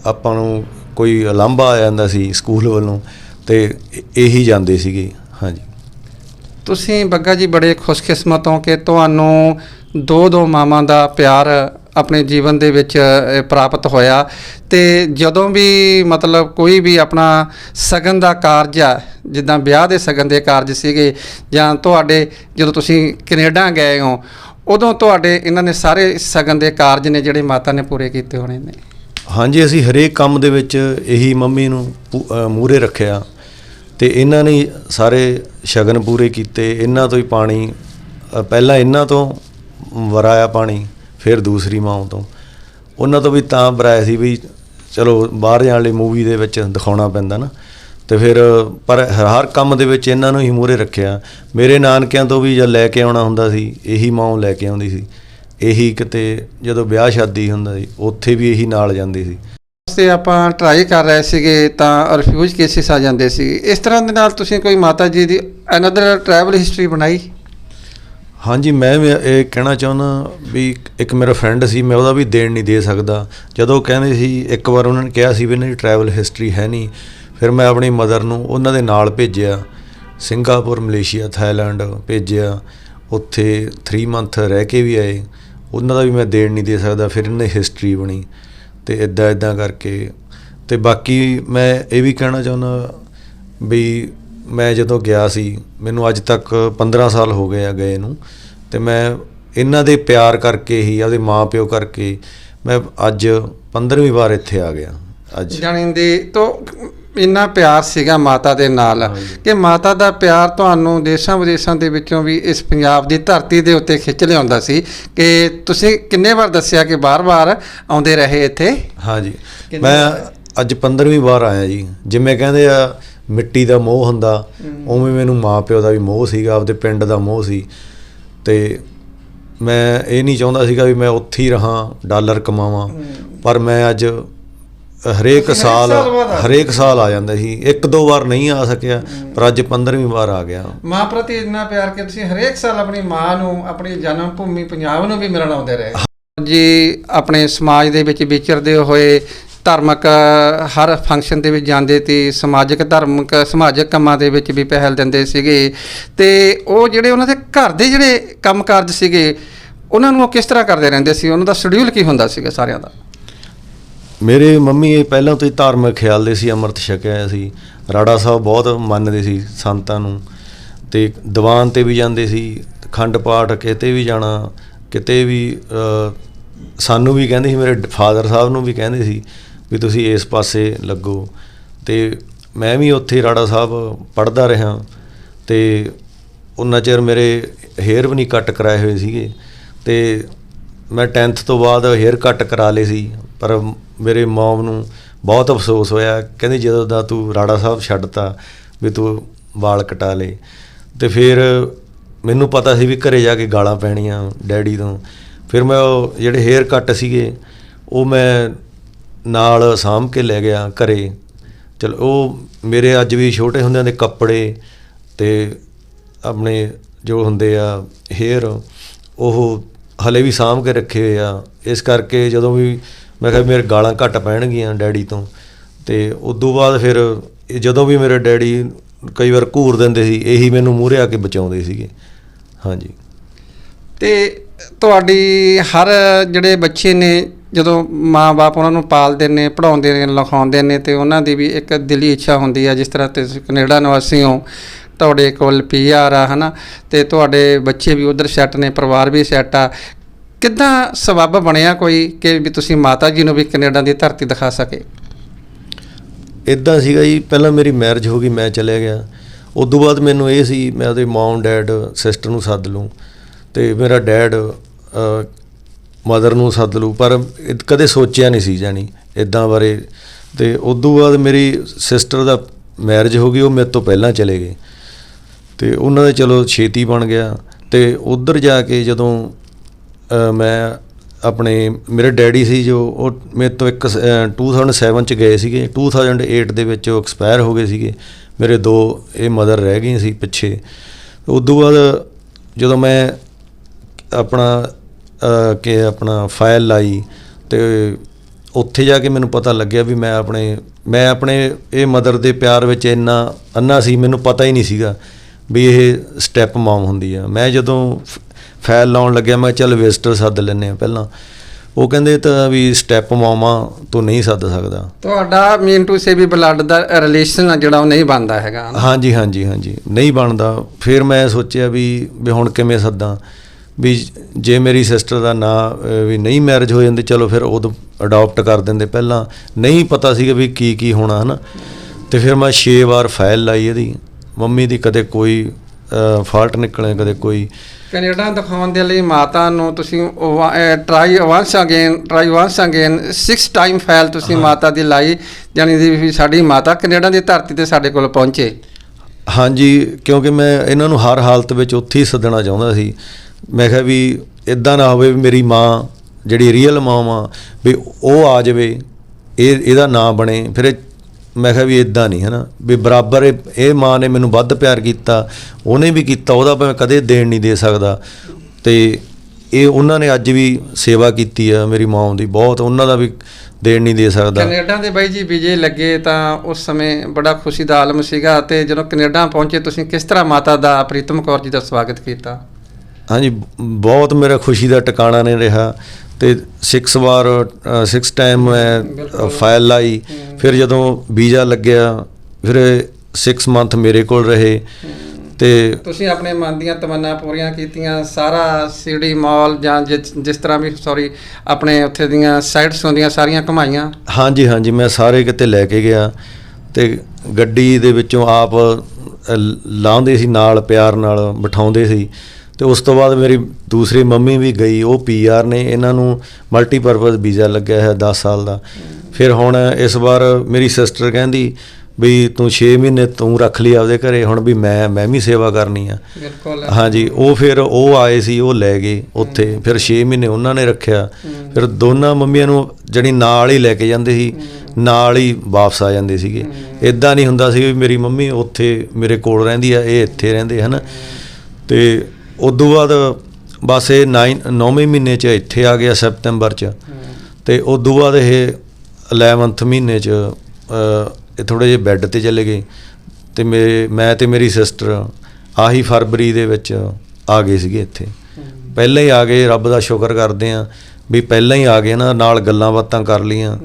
ਆਪਾਂ ਨੂੰ ਕੋਈ ਲਾਂਭਾ ਆ ਜਾਂਦਾ ਸੀ ਸਕੂਲ ਵੱਲੋਂ, ਤੇ ਇਹੀ ਜਾਂਦੇ ਸੀਗੇ। ਹਾਂਜੀ। ਤੁਸੀਂ ਬੱਗਾ ਜੀ ਬੜੇ ਖੁਸ਼ਕਿਸਮਤ ਹੋ ਕਿ ਤੁਹਾਨੂੰ ਦੋ ਦੋ ਮਾਵਾਂ ਦਾ ਪਿਆਰ ਆਪਣੇ ਜੀਵਨ ਦੇ ਵਿੱਚ ਪ੍ਰਾਪਤ ਹੋਇਆ ਤੇ ਜਦੋਂ ਵੀ ਮਤਲਬ ਕੋਈ ਵੀ ਆਪਣਾ ਸਗਨ ਦਾ ਕਾਰਜ ਆ, ਜਿੱਦਾਂ ਵਿਆਹ ਦੇ ਸਗਨ ਦੇ ਕਾਰਜ ਸੀਗੇ ਜਾਂ ਤੁਹਾਡੇ ਜਦੋਂ ਤੁਸੀਂ ਕੈਨੇਡਾ ਗਏ ਹੋ, ਉਦੋਂ ਤੁਹਾਡੇ ਇਹਨਾਂ ਨੇ ਸਾਰੇ ਸਗਨ ਦੇ ਕਾਰਜ ਨੇ ਜਿਹੜੇ ਮਾਤਾ ਨੇ ਪੂਰੇ ਕੀਤੇ ਹੋਣੇ ਨੇ? ਹਾਂਜੀ, ਅਸੀਂ ਹਰੇਕ ਕੰਮ ਦੇ ਵਿੱਚ ਇਹੀ ਮੰਮੀ ਨੂੰ ਮੂਰੇ ਰੱਖਿਆ ਤੇ ਇਹਨਾਂ ਨੇ ਸਾਰੇ ਸ਼ਗਨ ਪੂਰੇ ਕੀਤੇ, ਇਹਨਾਂ ਤੋਂ ਹੀ ਪਾਣੀ ਪਹਿਲਾਂ ਇਹਨਾਂ ਤੋਂ ਵਰਾਇਆ ਪਾਣੀ, ਫਿਰ ਦੂਸਰੀ ਮਾਂ ਤੋਂ। ਉਹਨਾਂ ਤੋਂ ਵੀ ਤਾਂ ਵਰਾਇਆ ਸੀ ਵੀ ਚਲੋ ਬਾਹਰ ਜਾਣ ਲਈ ਮੂਵੀ ਦੇ ਵਿੱਚ ਦਿਖਾਉਣਾ ਪੈਂਦਾ ਨਾ। ਤੇ ਫਿਰ, ਪਰ ਹਰ ਕੰਮ ਦੇ ਵਿੱਚ ਇਹਨਾਂ ਨੂੰ ਹੀ ਮੂਹਰੇ ਰੱਖਿਆ। ਮੇਰੇ ਨਾਨਕਿਆਂ ਤੋਂ ਵੀ ਜਦ ਲੈ ਕੇ ਆਉਣਾ ਹੁੰਦਾ ਸੀ, ਇਹੀ ਮਾਂ ਲੈ ਕੇ ਆਉਂਦੀ ਸੀ। ਇਹੀ ਕਿਤੇ ਜਦੋਂ ਵਿਆਹ ਸ਼ਾਦੀ ਹੁੰਦਾ ਸੀ, ਉੱਥੇ ਵੀ ਇਹੀ ਨਾਲ ਜਾਂਦੀ ਸੀ। ਤੇ ਆਪਾਂ ਟਰਾਈ ਕਰ ਰਹੇ ਸੀਗੇ ਤਾਂ ਰਿਫਿਊਜ ਕੇਸਿਸ ਆ ਜਾਂਦੇ ਸੀ। ਇਸ ਤਰ੍ਹਾਂ ਦੇ ਨਾਲ ਤੁਸੀਂ ਕੋਈ ਮਾਤਾ ਜੀ ਦੀ ਅਨਦਰ ਟਰੈਵਲ ਹਿਸਟਰੀ ਬਣਾਈ? ਹਾਂਜੀ, ਮੈਂ ਵੀ ਇਹ ਕਹਿਣਾ ਚਾਹੁੰਦਾ ਵੀ ਇੱਕ ਮੇਰਾ ਫਰੈਂਡ ਸੀ, ਮੈਂ ਉਹਦਾ ਵੀ ਦੇਣ ਨਹੀਂ ਦੇ ਸਕਦਾ। ਜਦੋਂ ਉਹ ਕਹਿੰਦੇ ਸੀ, ਇੱਕ ਵਾਰ ਉਹਨਾਂ ਨੇ ਕਿਹਾ ਸੀ ਵੀ ਇਹਨਾਂ ਦੀ ਟਰੈਵਲ ਹਿਸਟਰੀ ਹੈ ਨਹੀਂ। ਫਿਰ ਮੈਂ ਆਪਣੀ ਮਦਰ ਨੂੰ ਉਹਨਾਂ ਦੇ ਨਾਲ ਭੇਜਿਆ, ਸਿੰਗਾਪੁਰ, ਮਲੇਸ਼ੀਆ, ਥਾਈਲੈਂਡ ਭੇਜਿਆ। ਉੱਥੇ 3 ਮੰਥ ਰਹਿ ਕੇ ਵੀ ਆਏ। ਉਹਨਾਂ ਦਾ ਵੀ ਮੈਂ ਦੇਣ ਨਹੀਂ ਦੇ ਸਕਦਾ, ਫਿਰ ਇਹਨਾਂ ਦੀ ਹਿਸਟਰੀ ਬਣੀ ਤੇ ਇਦਾਂ ਇਦਾਂ ਕਰਕੇ। ਤੇ ਬਾਕੀ ਮੈਂ ਇਹ ਵੀ ਕਹਿਣਾ ਚਾਹੁੰਦਾ ਵੀ ਮੈਂ ਜਦੋਂ ਗਿਆ ਸੀ ਮੈਨੂੰ ਅੱਜ ਤੱਕ 15 ਸਾਲ ਹੋ ਗਏ ਆ ਗਏ ਨੂੰ ਤੇ ਮੈਂ ਇਹਨਾਂ ਦੇ ਪਿਆਰ ਕਰਕੇ ਹੀ ਆਪਦੇ ਮਾਪਿਓ ਕਰਕੇ ਮੈਂ ਅੱਜ 15ਵੀਂ ਵਾਰ ਇੱਥੇ ਆ ਗਿਆ ਅੱਜ। ਜਾਣੀ ਦੀ ਤੋਂ ਇੰਨਾ ਪਿਆਰ ਸੀਗਾ ਮਾਤਾ ਦੇ ਨਾਲ ਕਿ ਮਾਤਾ ਦਾ ਪਿਆਰ ਤੁਹਾਨੂੰ ਦੇਸ਼ਾਂ ਵਿਦੇਸ਼ਾਂ ਦੇ ਵਿੱਚੋਂ ਵੀ ਇਸ ਪੰਜਾਬ ਦੀ ਧਰਤੀ ਦੇ ਉੱਤੇ ਖਿੱਚ ਲਿਆਉਂਦਾ ਸੀ ਕਿ ਤੁਸੀਂ ਕਿੰਨੇ ਵਾਰ ਦੱਸਿਆ ਕਿ ਬਾਰ-ਬਾਰ ਆਉਂਦੇ ਰਹੇ ਇੱਥੇ? ਹਾਂਜੀ। ਮੈਂ? ਅੱਜ 15ਵੀਂ ਵਾਰ ਆਇਆ ਜੀ ਜਿਵੇਂ ਕਹਿੰਦੇ ਆ ਮਿੱਟੀ ਦਾ ਮੋਹ ਹੁੰਦਾ ਉਵੇਂ ਮੈਨੂੰ ਮਾਪਿਓ ਦਾ ਵੀ ਮੋਹ ਸੀਗਾ ਆਪਦੇ ਪਿੰਡ ਦਾ ਮੋਹ ਸੀ। ਤੇ ਮੈਂ ਇਹ ਨਹੀਂ ਚਾਹੁੰਦਾ ਸੀਗਾ ਵੀ ਮੈਂ ਉੱਥੇ ਹੀ ਰਹਾ ਡਾਲਰ ਕਮਾਵਾਂ। ਪਰ ਮੈਂ ਅੱਜ ਹਰੇਕ ਸਾਲ ਹਰੇਕ ਸਾਲ ਆ ਜਾਂਦਾ ਸੀ। ਇੱਕ ਦੋ ਵਾਰ ਨਹੀਂ ਆ ਸਕਿਆ ਪਰ ਅੱਜ 15ਵੀਂ ਵਾਰ ਆ ਗਿਆ। ਮਾਂ ਪ੍ਰਤੀ ਇੰਨਾ ਪਿਆਰ ਕਿ ਤੁਸੀਂ ਹਰੇਕ ਸਾਲ ਆਪਣੀ ਮਾਂ ਨੂੰ ਆਪਣੀ ਜਨਮ ਭੂਮੀ ਪੰਜਾਬ ਨੂੰ ਵੀ ਮਿਲਣ ਆਉਂਦੇ ਰਹੇ। ਜੀ ਆਪਣੇ ਸਮਾਜ ਦੇ ਵਿੱਚ ਵਿਚਰਦੇ ਹੋਏ ਧਾਰਮਿਕ, ਹਰ ਫੰਕਸ਼ਨ ਦੇ ਵਿੱਚ ਜਾਂਦੇ ਤੇ ਸਮਾਜਿਕ ਧਾਰਮਿਕ, ਸਮਾਜਿਕ ਕੰਮਾਂ ਦੇ ਵਿੱਚ ਵੀ ਪਹਿਲ ਦਿੰਦੇ ਸੀਗੇ। ਤੇ ਉਹ ਜਿਹੜੇ ਉਹਨਾਂ ਦੇ ਘਰ ਦੇ ਜਿਹੜੇ ਕੰਮਕਾਜ ਸੀਗੇ, ਉਹਨਾਂ ਨੂੰ ਉਹ ਕਿਸ ਤਰ੍ਹਾਂ ਕਰਦੇ ਰਹਿੰਦੇ ਸੀ? ਉਹਨਾਂ ਦਾ ਸ਼ਡਿਊਲ ਕੀ ਹੁੰਦਾ ਸੀਗਾ ਸਾਰਿਆਂ ਦਾ? ਮੇਰੇ ਮੰਮੀ ਇਹ ਪਹਿਲਾਂ ਤੋਂ ਹੀ ਧਾਰਮਿਕ ਖਿਆਲ ਦੇ ਸੀ, ਅੰਮ੍ਰਿਤ ਛਕਿਆ ਸੀ। ਰਾੜਾ ਸਾਹਿਬ ਬਹੁਤ ਮੰਨਦੇ ਸੀ ਸੰਤਾਂ ਨੂੰ। ਤੇ ਦੀਵਾਨ ਤੇ ਵੀ ਜਾਂਦੇ ਸੀ, ਖੰਡ ਪਾਠ ਕਿਤੇ ਵੀ ਜਾਣਾ, ਕਿਤੇ ਵੀ ਸਾਨੂੰ ਵੀ ਕਹਿੰਦੇ ਸੀ, ਮੇਰੇ ਫਾਦਰ ਸਾਹਿਬ ਨੂੰ ਵੀ ਕਹਿੰਦੇ ਸੀ। ਵੀ ਤੁਸੀਂ ਇਸ ਪਾਸੇ ਲੱਗੋ। ਤੇ ਮੈਂ ਵੀ ਉੱਥੇ ਰਾੜਾ ਸਾਹਿਬ ਪੜ੍ਹਦਾ ਰਿਹਾ ਤੇ ਉਹਨਾਂ ਚਿਰ ਮੇਰੇ ਹੇਅਰ ਵੀ ਨਹੀਂ ਕੱਟ ਕਰਾਏ ਹੋਏ ਸੀਗੇ। ਤੇ ਮੈਂ 10th ਤੋਂ ਬਾਅਦ ਹੇਅਰ ਕੱਟ ਕਰਾ ਲਏ ਸੀ। ਪਰ ਮੇਰੇ ਮਮ ਨੂੰ ਬਹੁਤ ਅਫਸੋਸ ਹੋਇਆ, ਕਹਿੰਦੀ ਜਦੋਂ ਦਾ ਤੂੰ ਰਾੜਾ ਸਾਹਿਬ ਛੱਡਤਾ ਵੀ ਤੂੰ ਵਾਲ ਕਟਾ ਲਏ ਤੇ ਫਿਰ ਮੈਨੂੰ ਪਤਾ ਸੀ ਵੀ ਘਰੇ ਜਾ ਕੇ ਗਾਲਾਂ ਪੈਣੀਆਂ ਡੈਡੀ ਤੋਂ। ਫਿਰ ਮੈਂ ਉਹ ਜਿਹੜੇ ਹੇਅਰ ਕੱਟ ਸੀਗੇ, ਉਹ ਮੈਂ ਨਾਲ ਸਾਂਭ ਕੇ ਲੈ ਗਿਆ ਘਰੇ। ਚਲ, ਉਹ ਮੇਰੇ ਅੱਜ ਵੀ ਛੋਟੇ ਹੁੰਦਿਆਂ ਦੇ ਕੱਪੜੇ ਤੇ ਆਪਣੇ ਜੋ ਹੁੰਦੇ ਆ ਹੇਅਰ ਉਹ ਹਲੇ ਵੀ ਸਾਂਭ ਕੇ ਰੱਖੇ ਹੋਏ ਆ। ਇਸ ਕਰਕੇ ਜਦੋਂ ਵੀ ਮੈਂ ਕਿਹਾ ਮੇਰੇ ਗਾਲਾਂ ਘੱਟ ਪੈਣਗੀਆਂ ਡੈਡੀ ਤੋਂ, ਤੇ ਉਦੋਂ ਬਾਅਦ ਫਿਰ ਇਹ ਜਦੋਂ ਵੀ ਮੇਰੇ ਡੈਡੀ ਕਈ ਵਾਰ ਘੂਰ ਦਿੰਦੇ ਸੀ, ਇਹੀ ਮੈਨੂੰ ਮੂਹਰੇ ਆ ਕੇ ਬਚਾਉਂਦੇ ਸੀਗੇ। ਹਾਂਜੀ। ਤੇ ਤੁਹਾਡੀ ਹਰ ਜਿਹੜੇ ਬੱਚੇ ਨੇ ਜਦੋਂ ਮਾਂ-ਬਾਪ ਉਹਨਾਂ ਨੂੰ ਪਾਲਦੇ ਨੇ ਪੜਾਉਂਦੇ ਨੇ, ਲਿਖਾਉਂਦੇ ਨੇ ਤੇ ਉਹਨਾਂ ਦੀ ਵੀ ਇੱਕ ਦਿਲੀ ਇੱਛਾ ਹੁੰਦੀ ਹੈ ਜਿਸ ਤਰ੍ਹਾਂ ਤੁਸੀਂ ਕੈਨੇਡਾ ਨਿਵਾਸੀ ਹੋ, ਤੁਹਾਡੇ ਕੋਲ ਪੀਆਰ ਆ, ਹਨਾ, ਤੇ ਤੁਹਾਡੇ ਬੱਚੇ ਵੀ ਉਧਰ ਸੈੱਟ ਨੇ, ਪਰਿਵਾਰ ਵੀ ਸੈੱਟ ਆ। ਕਿੱਦਾਂ ਸਬੱਬ ਬਣਿਆ ਕੋਈ ਕਿ ਵੀ ਤੁਸੀਂ ਮਾਤਾ ਜੀ ਨੂੰ ਵੀ ਕੈਨੇਡਾ ਦੀ ਧਰਤੀ ਦਿਖਾ ਸਕੇ? ਇਦਾਂ ਸੀਗਾ ਜੀ, ਪਹਿਲਾਂ ਮੇਰੀ ਮੈਰਿਜ ਹੋ ਗਈ, ਮੈਂ ਚਲਿਆ ਗਿਆ। ਉਦੋਂ ਬਾਅਦ ਮੈਨੂੰ ਇਹ ਸੀ, ਮੈਂ ਉਹਦੇ ਮਮ ਡੈਡ ਸਿਸਟਰ ਨੂੰ ਸੱਦ ਲੂੰ। ਤੇ ਮੇਰਾ ਡੈਡ ਮਦਰ ਨੂੰ ਸੱਦ ਲੂੰ ਪਰ ਇਹ ਕਦੇ ਸੋਚਿਆ ਨਹੀਂ ਸੀ ਜਾਣੀ ਇਦਾਂ ਬਾਰੇ। ਤੇ ਉਦੋਂ ਬਾਅਦ ਮੇਰੀ ਸਿਸਟਰ ਦਾ ਮੈਰਿਜ ਹੋ ਗਈ ਉਹ ਮੇਰੇ ਤੋਂ ਪਹਿਲਾਂ ਚਲੇ ਗਏ। ਤੇ ਉਹਨਾਂ ਦੇ ਚਲੋ ਛੇਤੀ ਬਣ ਗਿਆ। ਤੇ ਉਧਰ ਜਾ ਕੇ ਜਦੋਂ ਮੈਂ ਆਪਣੇ ਮੇਰੇ ਡੈਡੀ ਸੀ ਜੋ ਉਹ ਮੇਰੇ ਤੋਂ ਇੱਕ ਸ- ਅ, 2007 ਚ ਗਏ ਸੀਗੇ। 2008 ਦੇ ਵਿੱਚ ਉਹ ਐਕਸਪਾਇਰ ਹੋ ਗਏ ਸੀਗੇ। ਮੇਰੇ ਦੋ ਇਹ ਮਦਰ ਰਹਿ ਗਈਆਂ ਸੀ ਪਿੱਛੇ। ਉਦੋਂ ਬਾਅਦ ਜਦੋਂ ਮੈਂ ਆਪਣਾ ਕਿ ਆਪਣਾ ਫਾਈਲ ਲਾਈ ਤੇ ਉੱਥੇ ਜਾ ਕੇ ਮੈਨੂੰ ਪਤਾ ਲੱਗਿਆ ਵੀ ਮੈਂ ਆਪਣੇ ਮੈਂ ਆਪਣੇ ਇਹ ਮਦਰ ਦੇ ਪਿਆਰ ਵਿੱਚ ਇੰਨਾ ਅੰਨਾ ਸੀ ਮੈਨੂੰ ਪਤਾ ਹੀ ਨਹੀਂ ਸੀਗਾ ਵੀ ਇਹ ਸਟੈਪ ਮਮ ਹੁੰਦੀ ਆ। ਮੈਂ ਜਦੋਂ ਫਾਈਲ ਲਾਉਣ ਲੱਗਿਆ ਮੈਂ ਚੱਲ ਵਿਜ਼ਟਰ ਸੱਦ ਲੈਨੇ ਆ ਪਹਿਲਾਂ। ਉਹ ਕਹਿੰਦੇ ਤਾਂ ਵੀ ਸਟੈਪ ਮਾਮਾ ਤੂੰ ਨਹੀਂ ਸੱਦ ਸਕਦਾ। ਤੁਹਾਡਾ ਮੀਨ ਟੂ ਸੇ ਵੀ ਬਲੱਡ ਦਾ ਰਿਲੇਸ਼ਨ ਆ ਜਿਹੜਾ ਉਹ ਨਹੀਂ ਬਣਦਾ ਹੈਗਾ। ਹਾਂਜੀ ਹਾਂਜੀ ਹਾਂਜੀ। ਨਹੀਂ ਬਣਦਾ। ਫਿਰ ਮੈਂ ਸੋਚਿਆ ਵੀ ਵੀ ਹੁਣ ਕਿਵੇਂ ਸੱਦਾਂ। ਵੀ ਜੇ ਮੇਰੀ ਸਿਸਟਰ ਦਾ ਨਾਂ ਵੀ ਨਹੀਂ ਮੈਰਿਜ ਹੋ ਜਾਂਦੀ ਚਲੋ ਫਿਰ ਉਦੋਂ ਅਡਾਪਟ ਕਰ ਦਿੰਦੇ। ਪਹਿਲਾਂ ਨਹੀਂ ਪਤਾ ਸੀਗਾ ਵੀ ਕੀ ਕੀ ਹੋਣਾ ਹਨਾ। ਤੇ ਫਿਰ ਮੈਂ 6 ਵਾਰ ਫਾਈਲ ਲਾਈ ਇਹਦੀ। ਮੰਮੀ ਦੀ ਕਦੇ ਕੋਈ ਫਾਲਟ ਨਿਕਲੇ ਕਦੇ ਕੋਈ। ਕੈਨੇਡਾ ਦਿਖਾਉਣ ਦੇ ਲਈ ਮਾਤਾ ਨੂੰ ਤੁਸੀਂ try once again try once again 6 time file ਤੁਸੀਂ ਮਾਤਾ ਦੀ ਲਾਈ ਜਾਨੀ ਦੀ ਵੀ ਸਾਡੀ ਮਾਤਾ ਕੈਨੇਡਾ ਦੀ ਧਰਤੀ ਤੇ ਸਾਡੇ ਕੋਲ ਪਹੁੰਚੇ। ਹਾਂਜੀ ਕਿਉਂਕਿ ਮੈਂ ਇਹਨਾਂ ਨੂੰ ਹਰ ਹਾਲਤ ਵਿੱਚ ਉੱਥੇ ਹੀ ਸੱਦਣਾ ਚਾਹੁੰਦਾ ਸੀ। ਮੈਂ ਕਿਹਾ ਵੀ ਇਦਾਂ ਨਾ ਹੋਵੇ ਵੀ ਮੇਰੀ ਮਾਂ, ਜਿਹੜੀ ਰੀਅਲ ਮਾਂ ਵਾ, ਵੀ ਉਹ ਆ ਜਾਵੇ, ਇਹ, ਇਹਦਾ ਨਾਂ ਬਣੇ। ਫਿਰ ਮੈਂ ਕਿਹਾ ਵੀ ਇਦਾਂ ਨਹੀਂ ਹੈ ਨਾ ਵੀ ਬਰਾਬਰ ਇਹ ਇਹ ਮਾਂ ਨੇ ਮੈਨੂੰ ਵੱਧ ਪਿਆਰ ਕੀਤਾ, ਉਹਨੇ ਵੀ ਕੀਤਾ, ਉਹਦਾ ਮੈਂ ਕਦੇ ਦੇਣ ਨਹੀਂ ਦੇ ਸਕਦਾ। ਤੇ ਇਹ, ਉਹਨਾਂ ਨੇ ਅੱਜ ਵੀ ਸੇਵਾ ਕੀਤੀ ਆ ਮੇਰੀ ਮਾਂ ਦੀ, ਬਹੁਤ, ਉਹਨਾਂ ਦਾ ਵੀ ਦੇਣ ਨਹੀਂ ਦੇ ਸਕਦਾ। ਕੈਨੇਡਾ ਦੇ ਬਾਈ ਜੀ ਵਿਜੇ ਲੱਗੇ ਤਾਂ ਉਸ ਸਮੇਂ ਬੜਾ ਖੁਸ਼ੀ ਦਾ ਆਲਮ ਸੀਗਾ, ਤੇ ਜਦੋਂ ਕੈਨੇਡਾ ਪਹੁੰਚੇ, ਤੁਸੀਂ ਕਿਸ ਤਰ੍ਹਾਂ ਮਾਤਾ ਦਾ ਪ੍ਰੀਤਮ ਕੌਰ ਜੀ ਦਾ ਸਵਾਗਤ ਕੀਤਾ? ਹਾਂਜੀ ਬਹੁਤ ਮੇਰਾ ਖੁਸ਼ੀ ਦਾ ਟਿਕਾਣਾ ਨਹੀਂ ਰਿਹਾ ਤੇ 6 ਵਾਰ 6 ਟਾਈਮ ਮੈਂ ਫਾਈਲ ਲਾਈ। ਫਿਰ ਜਦੋਂ ਵੀਜ਼ਾ ਲੱਗਿਆ ਫਿਰ 6 ਮੰਥ ਮੇਰੇ ਕੋਲ ਰਹੇ। ਤੇ ਤੁਸੀਂ ਆਪਣੇ ਮਨ ਦੀਆਂ ਤਮੰਨਾ ਪੂਰੀਆਂ ਕੀਤੀਆਂ। ਸਾਰਾ ਸੀਡੀ ਮਾਲ ਜਾਂ ਜਿਸ ਤਰ੍ਹਾਂ ਵੀ ਸੌਰੀ ਆਪਣੇ ਉੱਥੇ ਦੀਆਂ ਸਾਈਟਸ ਹੁੰਦੀਆਂ ਸਾਰੀਆਂ ਘੁਮਾਈਆਂ? ਹਾਂਜੀ ਹਾਂਜੀ ਮੈਂ ਸਾਰੇ ਕਿਤੇ ਲੈ ਕੇ ਗਿਆ। ਤੇ ਗੱਡੀ ਦੇ ਵਿੱਚੋਂ ਆਪ ਲਾਉਂਦੇ ਸੀ ਨਾਲ ਪਿਆਰ ਨਾਲ ਬਿਠਾਉਂਦੇ ਸੀ। ਤੇ ਉਸ ਤੋਂ ਬਾਅਦ ਮੇਰੀ ਦੂਸਰੀ ਮੰਮੀ ਵੀ ਗਈ ਉਹ ਪੀਆਰ ਨੇ ਇਹਨਾਂ ਨੂੰ ਮਲਟੀਪਰਪਸ ਵੀਜ਼ਾ ਲੱਗਿਆ ਹੈ 10 ਸਾਲ ਦਾ। ਫਿਰ ਹੁਣ ਇਸ ਵਾਰ ਮੇਰੀ ਸਿਸਟਰ ਕਹਿੰਦੀ ਵੀ ਤੂੰ 6 ਮਹੀਨੇ ਤੂੰ ਰੱਖ ਲਈ ਆਪਦੇ ਘਰੇ ਹੁਣ ਵੀ ਮੈਂ ਮੈਂ ਵੀ ਸੇਵਾ ਕਰਨੀ ਆ। ਬਿਲਕੁਲ। ਹਾਂਜੀ ਉਹ ਫਿਰ ਉਹ ਆਏ ਸੀ ਉਹ ਲੈ ਗਏ ਉੱਥੇ। ਫਿਰ 6 ਮਹੀਨੇ ਉਹਨਾਂ ਨੇ ਰੱਖਿਆ। ਫਿਰ ਦੋਨਾਂ ਮੰਮੀਆਂ ਨੂੰ ਜਿਹੜੀ ਨਾਲ ਹੀ ਲੈ ਕੇ ਜਾਂਦੇ ਸੀ ਨਾਲ ਹੀ ਵਾਪਸ ਆ ਜਾਂਦੇ ਸੀਗੇ। ਇਦਾਂ ਨਹੀਂ ਹੁੰਦਾ ਸੀ ਵੀ ਮੇਰੀ ਮੰਮੀ ਉੱਥੇ ਮੇਰੇ ਕੋਲ ਰਹਿੰਦੀ ਆ ਇਹ ਇੱਥੇ ਰਹਿੰਦੇ ਹਨ। ਤੇ ਉਦੋਂ ਬਾਅਦ ਬਸ ਇਹ 9 9ਵੇਂ ਮਹੀਨੇ ਚ ਇੱਥੇ ਆ ਗਿਆ ਸਪਟੈਂਬਰ ਚ। ਤੇ ਉਦੋਂ ਬਾਅਦ ਇਹ 11th ਮਹੀਨੇ ਚ ਇਹ ਥੋੜੇ ਜਿਹੇ ਬੈੱਡ ਤੇ ਚਲੇ ਗਏ। ਤੇ ਮੇਰੇ ਮੈਂ ਤੇ ਮੇਰੀ ਸਿਸਟਰ ਆਹੀ ਫਰਵਰੀ ਦੇ ਵਿੱਚ ਆ ਗਏ ਸੀਗੇ ਇੱਥੇ। ਪਹਿਲਾਂ ਹੀ ਆ ਗਏ, ਰੱਬ ਦਾ ਸ਼ੁਕਰ ਕਰਦੇ ਆ ਵੀ ਪਹਿਲਾਂ ਹੀ ਆ ਗਏ ਨਾ, ਨਾਲ ਗੱਲਾਂ ਬਾਤਾਂ ਕਰ ਲੀਆਂ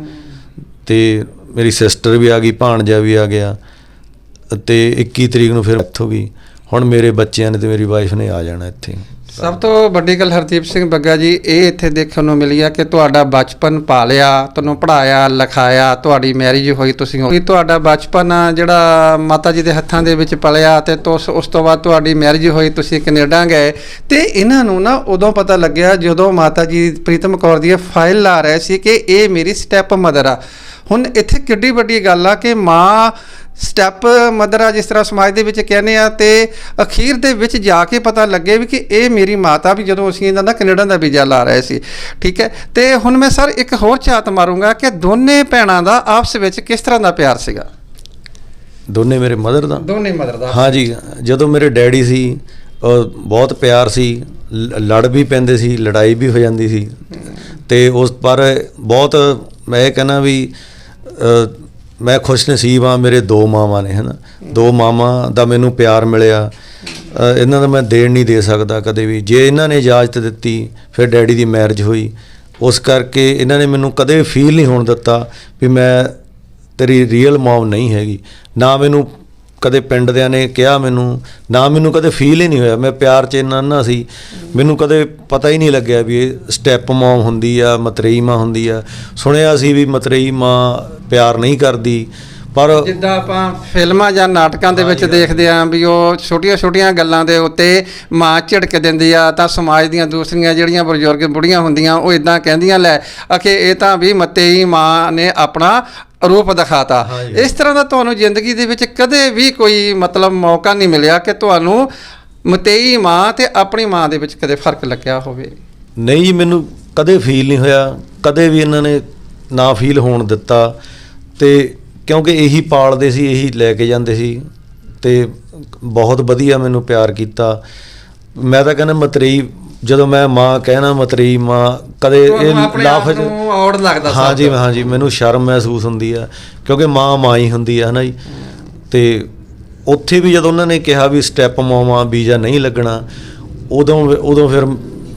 ਤੇ ਮੇਰੀ ਸਿਸਟਰ ਵੀ ਆ ਗਈ, ਭਾਣਜਾ ਵੀ ਆ ਗਿਆ। ਤੇ 21 ਤਰੀਕ ਨੂੰ ਫਿਰ ਇੱਥੋਂ ਗਈ। ਹੁਣ ਮੇਰੇ ਬੱਚਿਆਂ ਨੇ ਤੇ ਮੇਰੀ ਵਾਈਫ ਨੇ ਆ ਜਾਣਾ ਇੱਥੇ। ਸਭ ਤੋਂ ਵੱਡੀ ਗੱਲ ਹਰਦੀਪ ਸਿੰਘ ਬੱਗਾ ਜੀ, ਇਹ ਇੱਥੇ ਦੇਖਣ ਨੂੰ ਮਿਲੀ ਆ ਕਿ ਤੁਹਾਡਾ ਬਚਪਨ ਪਾਲਿਆ, ਤੁਹਾਨੂੰ ਪੜਾਇਆ ਲਿਖਾਇਆ, ਤੁਹਾਡੀ ਮੈਰਿਜ ਹੋਈ, ਤੁਸੀਂ ਹੋਈ ਤੁਹਾਡਾ ਬਚਪਨ ਜਿਹੜਾ ਮਾਤਾ ਜੀ ਦੇ ਹੱਥਾਂ ਦੇ ਵਿੱਚ ਪਲਿਆ ਤੇ ਤੁਸ ਉਸ ਤੋਂ ਬਾਅਦ ਤੁਹਾਡੀ ਮੈਰਿਜ ਹੋਈ, ਤੁਸੀਂ ਕੈਨੇਡਾ ਗਏ। ਤੇ ਇਹਨਾਂ ਨੂੰ ਨਾ ਉਦੋਂ ਪਤਾ ਲੱਗਿਆ ਜਦੋਂ ਮਾਤਾ ਜੀ ਪ੍ਰੀਤਮ ਕੌਰ ਦੀ ਫਾਈਲ ਲਾ ਰਹੇ ਸੀ ਕਿ ਇਹ ਮੇਰੀ ਸਟੈਪ ਮਦਰ ਆ। ਹੁਣ ਇੱਥੇ ਕਿੱਡੀ ਵੱਡੀ ਗੱਲ ਆ ਕਿ ਮਾਂ ਸਟੈਪ ਮਦਰ ਜਿਸ ਤਰ੍ਹਾਂ ਸਮਾਜ ਦੇ ਵਿੱਚ ਕਹਿੰਦੇ ਆ ਤੇ ਅਖੀਰ ਦੇ ਵਿੱਚ ਜਾ ਕੇ ਪਤਾ ਲੱਗੇ ਵੀ ਕਿ ਇਹ ਮੇਰੀ ਮਾਤਾ ਵੀ ਜਦੋਂ ਅਸੀਂ ਇਹਨਾਂ ਦਾ ਕੈਨੇਡਾ ਦਾ ਵੀਜ਼ਾ ਲਾ ਰਹੇ ਸੀ ਠੀਕ ਹੈ? ਤੇ ਹੁਣ ਮੈਂ ਸਰ ਇੱਕ ਹੋਰ ਝਾਤ ਮਾਰੂੰਗਾ ਕਿ ਦੋਨੇ ਭੈਣਾਂ ਦਾ ਆਪਸ ਵਿੱਚ ਕਿਸ ਤਰ੍ਹਾਂ ਦਾ ਪਿਆਰ ਸੀਗਾ? ਦੋਨੇ ਮੇਰੇ ਮਦਰ ਦਾ? ਦੋਨੇ ਮਦਰ ਦਾ। ਹਾਂਜੀ ਜਦੋਂ ਮੇਰੇ ਡੈਡੀ ਸੀ ਬਹੁਤ ਪਿਆਰ ਸੀ ਲੜ ਵੀ ਪੈਂਦੇ ਸੀ ਲੜਾਈ ਵੀ ਹੋ ਜਾਂਦੀ ਸੀ। ਤੇ ਉਸ ਪਰ ਬਹੁਤ ਮੈਂ ਇਹ ਕਹਿੰਦਾ ਵੀ ਮੈਂ ਖੁਸ਼ ਨਸੀਬ ਆ ਮੇਰੇ ਦੋ ਮਾਵਾਂ ਨੇ, ਹਨਾ? ਦੋ ਮਾਵਾਂ ਦਾ ਮੈਨੂੰ ਪਿਆਰ ਮਿਲਿਆ। ਇਹਨਾਂ ਦਾ ਮੈਂ ਦੇਣ ਨਹੀਂ ਦੇ ਸਕਦਾ ਕਦੇ ਵੀ। ਜੇ ਇਹਨਾਂ ਨੇ ਇਜਾਜ਼ਤ ਦਿੱਤੀ, ਫਿਰ ਡੈਡੀ ਦੀ ਮੈਰਿਜ ਹੋਈ। ਉਸ ਕਰਕੇ ਇਹਨਾਂ ਨੇ ਮੈਨੂੰ ਕਦੇ ਫੀਲ ਨਹੀਂ ਹੋਣ ਦਿੱਤਾ ਵੀ ਮੈਂ ਤੇਰੀ ਰੀਅਲ ਮੌਮ ਨਹੀਂ ਹੈਗੀ। ਨਾ ਮੈਨੂੰ ਕਦੇ ਪਿੰਡ ਦਿਆਂ ਨੇ ਕਿਹਾ ਮੈਨੂੰ ਨਾ ਮੈਨੂੰ ਕਦੇ ਫੀਲ ਹੀ ਨਹੀਂ ਹੋਇਆ। ਮੈਂ ਪਿਆਰ 'ਚ ਇੰਨਾ ਨਾ ਸੀ ਮੈਨੂੰ ਕਦੇ ਪਤਾ ਹੀ ਨਹੀਂ ਲੱਗਿਆ ਵੀ ਇਹ ਸਟੈਪ ਮੌਮ ਹੁੰਦੀ ਆ ਮਤਰੇਈ ਮਾਂ ਹੁੰਦੀ ਆ। ਸੁਣਿਆ ਸੀ ਵੀ ਮਤਰੇਈ ਮਾਂ ਪਿਆਰ ਨਹੀਂ ਕਰਦੀ ਪਰ ਜਿੱਦਾਂ ਆਪਾਂ ਫਿਲਮਾਂ ਜਾਂ ਨਾਟਕਾਂ ਦੇ ਵਿੱਚ ਦੇਖਦੇ ਆਂ ਵੀ ਉਹ ਛੋਟੀਆਂ-ਛੋਟੀਆਂ ਗੱਲਾਂ ਦੇ ਉੱਤੇ ਮਾਂ ਝਿੜਕ ਦਿੰਦੀ ਆ ਤਾਂ ਸਮਾਜ ਦੀਆਂ ਦੂਸਰੀਆਂ ਜਿਹੜੀਆਂ ਬਜ਼ੁਰਗ ਬੁੜੀਆਂ ਹੁੰਦੀਆਂ ਉਹ ਇਦਾਂ ਕਹਿੰਦੀਆਂ ਲੈ ਅਖੇ ਇਹ ਤਾਂ ਵੀ ਮਤੇਈ ਮਾਂ ਨੇ ਆਪਣਾ ਰੂਪ ਦਿਖਾਤਾ। ਇਸ ਤਰ੍ਹਾਂ ਦਾ ਤੁਹਾਨੂੰ ਜ਼ਿੰਦਗੀ ਦੇ ਵਿੱਚ ਕਦੇ ਵੀ ਕੋਈ ਮਤਲਬ ਮੌਕਾ ਨਹੀਂ ਮਿਲਿਆ ਕਿ ਤੁਹਾਨੂੰ ਮਤੇਈ ਮਾਂ ਤੇ ਆਪਣੀ ਮਾਂ ਦੇ ਵਿੱਚ ਕਦੇ ਫ਼ਰਕ ਲੱਗਿਆ ਹੋਵੇ। ਨਹੀਂ ਜੀ ਮੈਨੂੰ ਕਦੇ ਫੀਲ ਨਹੀਂ ਹੋਇਆ। ਕਦੇ ਵੀ ਇਹਨਾਂ ਨੇ ਨਾ ਫੀਲ ਹੋਣ ਦਿੱਤਾ। ਤੇ ਕਿਉਂਕਿ ਇਹੀ ਪਾਲਦੇ ਸੀ ਇਹੀ ਲੈ ਕੇ ਜਾਂਦੇ ਸੀ। ਤੇ ਬਹੁਤ ਵਧੀਆ ਮੈਨੂੰ ਪਿਆਰ ਕੀਤਾ। ਮੈਂ ਤਾਂ ਕਹਿੰਦਾ ਮਤਰੇਈ ਜਦੋਂ ਮੈਂ ਮਾਂ ਕਹਿਣਾ ਮਤਰੇਈ ਮਾਂ ਕਦੇ ਇਹ ਲਫ਼ਜ਼ ਔੜ ਲੱਗਦਾ ਹਾਂ ਜੀ। ਹਾਂ ਜੀ ਮੈਨੂੰ ਸ਼ਰਮ ਮਹਿਸੂਸ ਹੁੰਦੀ ਆ ਕਿਉਂਕਿ ਮਾਂ ਮਾਂ ਹੀ ਹੁੰਦੀ ਆ ਹਨਾ ਜੀ। ਤੇ ਉੱਥੇ ਵੀ ਜਦੋਂ ਉਹਨਾਂ ਨੇ ਕਿਹਾ ਵੀ ਸਟੈਪ ਮਾਂ ਵੀਜ਼ਾ ਨਹੀਂ ਲੱਗਣਾ ਉਦੋਂ ਉਦੋਂ ਫਿਰ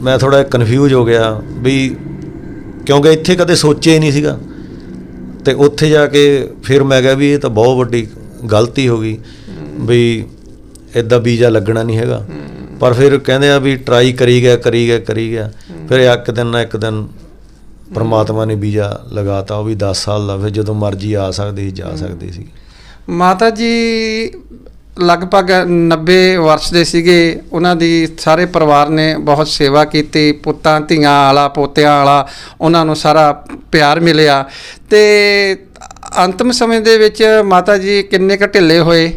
ਮੈਂ ਥੋੜਾ ਕਨਫਿਊਜ਼ ਹੋ ਗਿਆ ਵੀ ਕਿਉਂਕਿ ਇੱਥੇ ਕਦੇ ਸੋਚਿਆ ਹੀ ਨਹੀਂ ਸੀਗਾ। ਤੇ ਉੱਥੇ ਜਾ ਕੇ ਫਿਰ ਮੈਂ ਕਿਹਾ ਵੀ ਇਹ ਤਾਂ ਬਹੁਤ ਵੱਡੀ ਗਲਤੀ ਹੋ ਗਈ ਵੀ ਇਦਾਂ ਵੀਜ਼ਾ ਲੱਗਣਾ ਨਹੀਂ ਹੈਗਾ। ਪਰ ਫਿਰ ਕਹਿੰਦੇ ਆ ਵੀ ਟਰਾਈ ਕਰੀ ਗਿਆ ਕਰੀ ਗਿਆ ਕਰੀ ਗਿਆ। ਫਿਰ ਇੱਕ ਦਿਨ ਨਾ ਇੱਕ ਦਿਨ ਪਰਮਾਤਮਾ ਨੇ ਵੀਜ਼ਾ ਲਗਾਤਾ ਉਹ ਵੀ 10 ਸਾਲ ਦਾ। ਫਿਰ ਜਦੋਂ ਮਰਜ਼ੀ ਆ ਸਕਦੇ ਸੀ ਜਾ ਸਕਦੇ ਸੀ। ਮਾਤਾ ਜੀ ਲਗਭਗ 90 ਵਰਸ਼ ਦੇ ਸੀਗੇ। ਉਹਨਾਂ ਦੀ ਸਾਰੇ ਪਰਿਵਾਰ ਨੇ ਬਹੁਤ ਸੇਵਾ ਕੀਤੀ। ਪੁੱਤਾਂ ਧੀਆਂ ਵਾਲਾ ਪੋਤਿਆਂ ਵਾਲਾ ਉਹਨਾਂ ਨੂੰ ਸਾਰਾ ਪਿਆਰ ਮਿਲਿਆ। ਤੇ ਅੰਤਮ ਸਮੇਂ ਦੇ ਵਿੱਚ ਮਾਤਾ ਜੀ ਕਿੰਨੇ ਕੁ ਢਿੱਲੇ ਹੋਏ?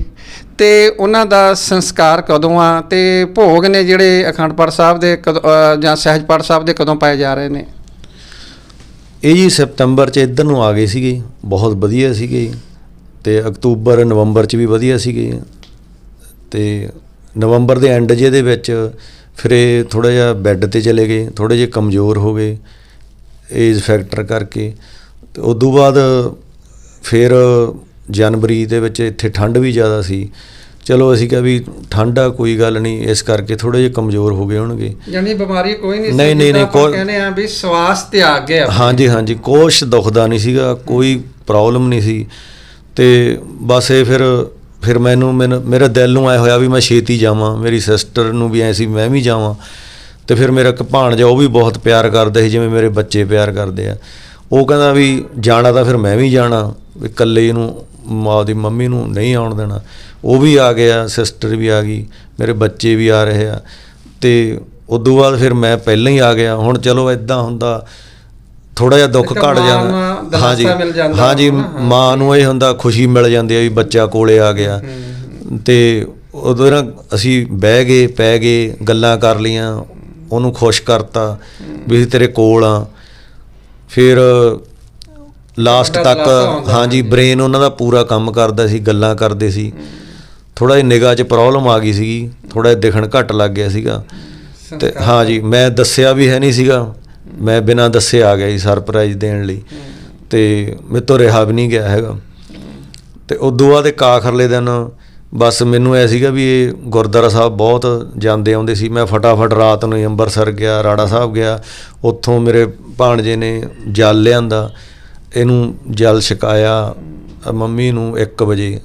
ਤੇ ਉਹਨਾਂ ਦਾ ਸੰਸਕਾਰ ਕਦੋਂ ਆ ਤੇ ਭੋਗ ਨੇ ਜਿਹੜੇ ਅਖੰਡ ਪਾਠ ਸਾਹਿਬ ਦੇ ਕਦੋਂ- ਜਾਂ ਸਹਿਜ ਪਾਠ ਸਾਹਿਬ ਦੇ ਕਦੋਂ ਪਾਏ ਜਾ ਰਹੇ ਨੇ? ਇਹ ਜੀ ਸਤੰਬਰ ਚ ਇੱਧਰ ਨੂੰ ਆ ਗਏ ਸੀਗੇ ਬਹੁਤ ਵਧੀਆ ਸੀਗੇ ਤੇ ਅਕਤੂਬਰ, ਨਵੰਬਰ ਚ ਵੀ ਵਧੀਆ ਸੀਗੇ ਤੇ ਨਵੰਬਰ ਦੇ ਐਂਡ ਜੇ ਦੇ ਵਿੱਚ ਫਿਰ ਇਹ ਥੋੜਾ ਜਿਹਾ ਬੈੱਡ ਤੇ ਚਲੇ ਗਏ ਥੋੜੇ ਜਿਹੇ ਕਮਜ਼ੋਰ ਹੋ ਗਏ ਏਜ ਫੈਕਟਰ ਕਰਕੇ। ਤੇ ਉਦੋਂ ਬਾਅਦ ਫਿਰ ਜਨਵਰੀ ਦੇ ਵਿੱਚ ਇੱਥੇ ਠੰਡ ਵੀ ਜ਼ਿਆਦਾ ਸੀ। ਚਲੋ ਅਸੀਂ ਕਿਹਾ ਵੀ ਠੰਡ ਆ ਕੋਈ ਗੱਲ ਨਹੀਂ ਇਸ ਕਰਕੇ ਥੋੜੇ ਜਿਹੇ ਕਮਜ਼ੋਰ ਹੋ ਗਏ ਹੋਣਗੇ। ਯਾਨੀ ਬਿਮਾਰੀ ਕੋਈ ਨਹੀਂ ਸੀ ਨਹੀਂ, ਨਹੀਂ, ਨਹੀਂ, ਕਹਿੰਦੇ ਆ ਵੀ ਸਵਾਸ ਤਿਆਗ ਗਿਆ ਹਾਂਜੀ ਹਾਂਜੀ ਕੁਛ ਦੁਖਦਾ ਨਹੀਂ ਸੀਗਾ ਕੋਈ ਪ੍ਰੋਬਲਮ ਨਹੀਂ ਸੀ। ਤੇ ਬਸ ਇਹ ਫਿਰ ਫਿਰ ਮੈਨੂੰ ਮੈਨੂੰ- ਮੇਰੇ ਦਿਲ ਨੂੰ ਆਇਆ ਹੋਇਆ ਵੀ ਮੈਂ ਛੇਤੀ ਜਾਵਾਂ ਮੇਰੀ ਸਿਸਟਰ ਨੂੰ ਵੀ ਐ ਸੀ ਮੈਂ ਵੀ ਜਾਵਾਂ। ਤੇ ਫਿਰ ਮੇਰਾ ਇੱਕ ਭਾਣਜਾ ਉਹ ਵੀ ਬਹੁਤ ਪਿਆਰ ਕਰਦਾ ਸੀ ਜਿਵੇਂ ਮੇਰੇ ਬੱਚੇ ਪਿਆਰ ਕਰਦੇ ਆ। ਉਹ ਕਹਿੰਦਾ ਵੀ ਜਾਣਾ ਤਾਂ ਫਿਰ ਮੈਂ ਵੀ ਜਾਣਾ ਵੀ ਇਕੱਲੇ ਇਹਨੂੰ ਮਾਂ ਦੀ ਮੰਮੀ ਨੂੰ ਨਹੀਂ ਆਉਣ ਦੇਣਾ। ਉਹ ਵੀ ਆ ਗਿਆ ਸਿਸਟਰ ਵੀ ਆ ਗਈ ਮੇਰੇ ਬੱਚੇ ਵੀ ਆ ਰਹੇ ਆ। ਤੇ ਉਦੋਂ ਬਾਅਦ ਫਿਰ ਮੈਂ ਪਹਿਲਾਂ ਹੀ ਆ ਗਿਆ। ਹੁਣ ਚਲੋ ਇਦਾਂ ਹੁੰਦਾ ਥੋੜਾ ਜਿਹਾ ਦੁੱਖ ਘਟ ਜਾਂਦਾ। ਨੂੰ ਹਾਂਜੀ ਹਾਂਜੀ। ਮਾਂ ਨੂੰ ਇਹ ਹੁੰਦਾ ਖੁਸ਼ੀ ਮਿਲ ਜਾਂਦੀ ਹੈ ਵੀ ਬੱਚਾ ਕੋਲੇ ਆ ਗਿਆ। ਤੇ ਉਦੋਂ ਨਾ ਅਸੀਂ ਬਹਿ ਗਏ ਪੈ ਗਏ ਗੱਲਾਂ ਕਰ ਲੀਆਂ ਉਹਨੂੰ ਖੁਸ਼ ਕਰਤਾ ਵੀ ਤੇਰੇ ਕੋਲ ਆ। ਫਿਰ ਲਾਸਟ ਤੱਕ ਹਾਂਜੀ ਬ੍ਰੇਨ ਉਹਨਾਂ ਦਾ ਪੂਰਾ ਕੰਮ ਕਰਦਾ ਸੀ ਗੱਲਾਂ ਕਰਦੇ ਸੀ। ਥੋੜਾ ਜਿਹਾ ਨਿਗਾਹ 'ਚ ਪ੍ਰੋਬਲਮ ਆ ਗਈ ਸੀਗੀ ਥੋੜਾ ਜਿਹਾ ਦਿਖਣ ਘੱਟ ਲੱਗ ਗਿਆ ਸੀਗਾ। ਤੇ ਹਾਂਜੀ ਮੈਂ ਦੱਸਿਆ ਵੀ ਹੈ ਨਹੀਂ ਸੀਗਾ। ਮੈਂ ਬਿਨਾਂ ਦੱਸੇ ਆ ਗਿਆ ਜੀ ਸਰਪ੍ਰਾਈਜ਼ ਦੇਣ ਲਈ। ਤੇ ਮੇਰੇ ਤੋਂ ਰਿਹਾ ਵੀ ਨਹੀਂ ਗਿਆ ਹੈਗਾ। ਤੇ ਉਦੋਂ ਬਾਅਦ ਇੱਕ ਆਖਰਲੇ ਦਿਨ ਬਸ ਮੈਨੂੰ ਐ ਸੀਗਾ ਵੀ ਇਹ ਗੁਰਦੁਆਰਾ ਸਾਹਿਬ ਬਹੁਤ ਜਾਂਦੇ ਆਉਂਦੇ ਸੀ। ਮੈਂ ਫਟਾਫਟ ਰਾਤ ਨੂੰ ਅੰਮ੍ਰਿਤਸਰ ਗਿਆ ਰਾੜਾ ਸਾਹਿਬ ਗਿਆ। ਉੱਥੋਂ ਮੇਰੇ ਭਾਣਜੇ ਨੇ ਜਲ ਲਿਆਂਦਾ। ਇਹਨੂੰ ਜਲ ਛਕਾਇਆ। ਮੰਮੀ ਨੂੰ 1 ਵਜੇ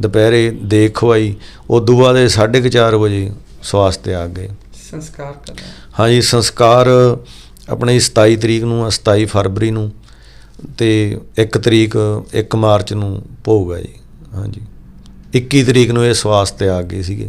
ਦੁਪਹਿਰੇ ਦੇਖ ਖਵਾਈ। ਉਦੋਂ ਬਾਅਦ ਇਹ 4:30 ਵਜੇ ਸਵਾਸ ਤੇ ਆ ਗਏ। ਸੰਸਕਾਰ ਕਰਨਾ। ਹਾਂਜੀ ਸੰਸਕਾਰ ਆਪਣੇ 27 ਤਰੀਕ ਨੂੰ ਆ 27 ਫਰਵਰੀ ਨੂੰ ਤੇ 1 ਤਰੀਕ 1 ਮਾਰਚ ਨੂੰ ਭੋਗ ਹੈ ਜੀ। ਹਾਂਜੀ। 21 ਤਰੀਕ ਨੂੰ ਇਹ ਸਵਾਸ ਤੇ ਆ ਗਏ ਸੀਗੇ।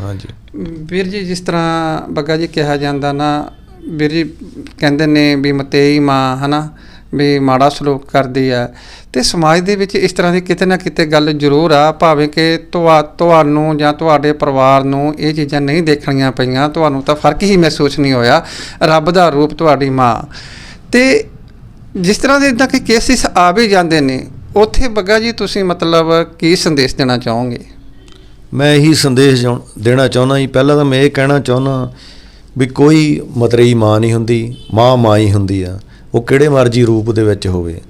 ਹਾਂਜੀ। ਵੀਰ ਜੀ, ਜਿਸ ਤਰ੍ਹਾਂ ਬੱਗਾ ਜੀ ਕਿਹਾ ਜਾਂਦਾ ਨਾ, ਵੀਰ ਜੀ ਕਹਿੰਦੇ ਨੇ ਵੀ ਮਤੇਈ ਮਾਂ, ਹਨਾ, ਵੀ ਮਾੜਾ ਸਲੂਕ ਕਰਦੀ ਆ। ਤੇ ਸਮਾਜ ਦੇ ਵਿੱਚ ਇਸ ਤਰ੍ਹਾਂ ਦੀ ਕਿਤੇ ਨਾ ਕਿਤੇ ਗੱਲ ਜ਼ਰੂਰ ਆ, ਭਾਵੇਂ ਕਿ ਤੁਹਾ, ਤੁਹਾਨੂੰ ਜਾਂ ਤੁਹਾਡੇ ਪਰਿਵਾਰ ਨੂੰ ਇਹ ਚੀਜ਼ਾਂ ਨਹੀਂ ਦੇਖਣੀਆਂ ਪਈਆਂ, ਤੁਹਾਨੂੰ ਤਾਂ ਫ਼ਰਕ ਹੀ ਮਹਿਸੂਸ ਨਹੀਂ ਹੋਇਆ, ਰੱਬ ਦਾ ਰੂਪ ਤੁਹਾਡੀ ਮਾਂ। ਤੇ ਜਿਸ ਤਰ੍ਹਾਂ ਦੇ ਇਦਾਂ ਕਿ ਕੇਸਿਸ ਆ ਵੀ ਜਾਂਦੇ ਨੇ ਉੱਥੇ ਬੱਗਾ ਜੀ ਤੁਸੀਂ ਮਤਲਬ ਕੀ ਸੰਦੇਸ਼ ਦੇਣਾ ਚਾਹੋਗੇ? ਮੈਂ ਇਹੀ ਸੰਦੇਸ਼ ਜਾਉਣ- ਦੇਣਾ ਚਾਹੁੰਦਾ ਜੀ। ਪਹਿਲਾਂ ਤਾਂ ਮੈਂ ਇਹ ਕਹਿਣਾ ਚਾਹੁੰਦਾ ਵੀ ਕੋਈ ਮਤਰੇਈ ਮਾਂ ਨਹੀਂ ਹੁੰਦੀ, ਮਾਂ ਮਾਂ ਹੀ ਹੁੰਦੀ ਆ। ਉਹ ਕਿਹੜੇ ਮਰਜ਼ੀ ਰੂਪ ਦੇ ਵਿੱਚ ਹੋਵੇ।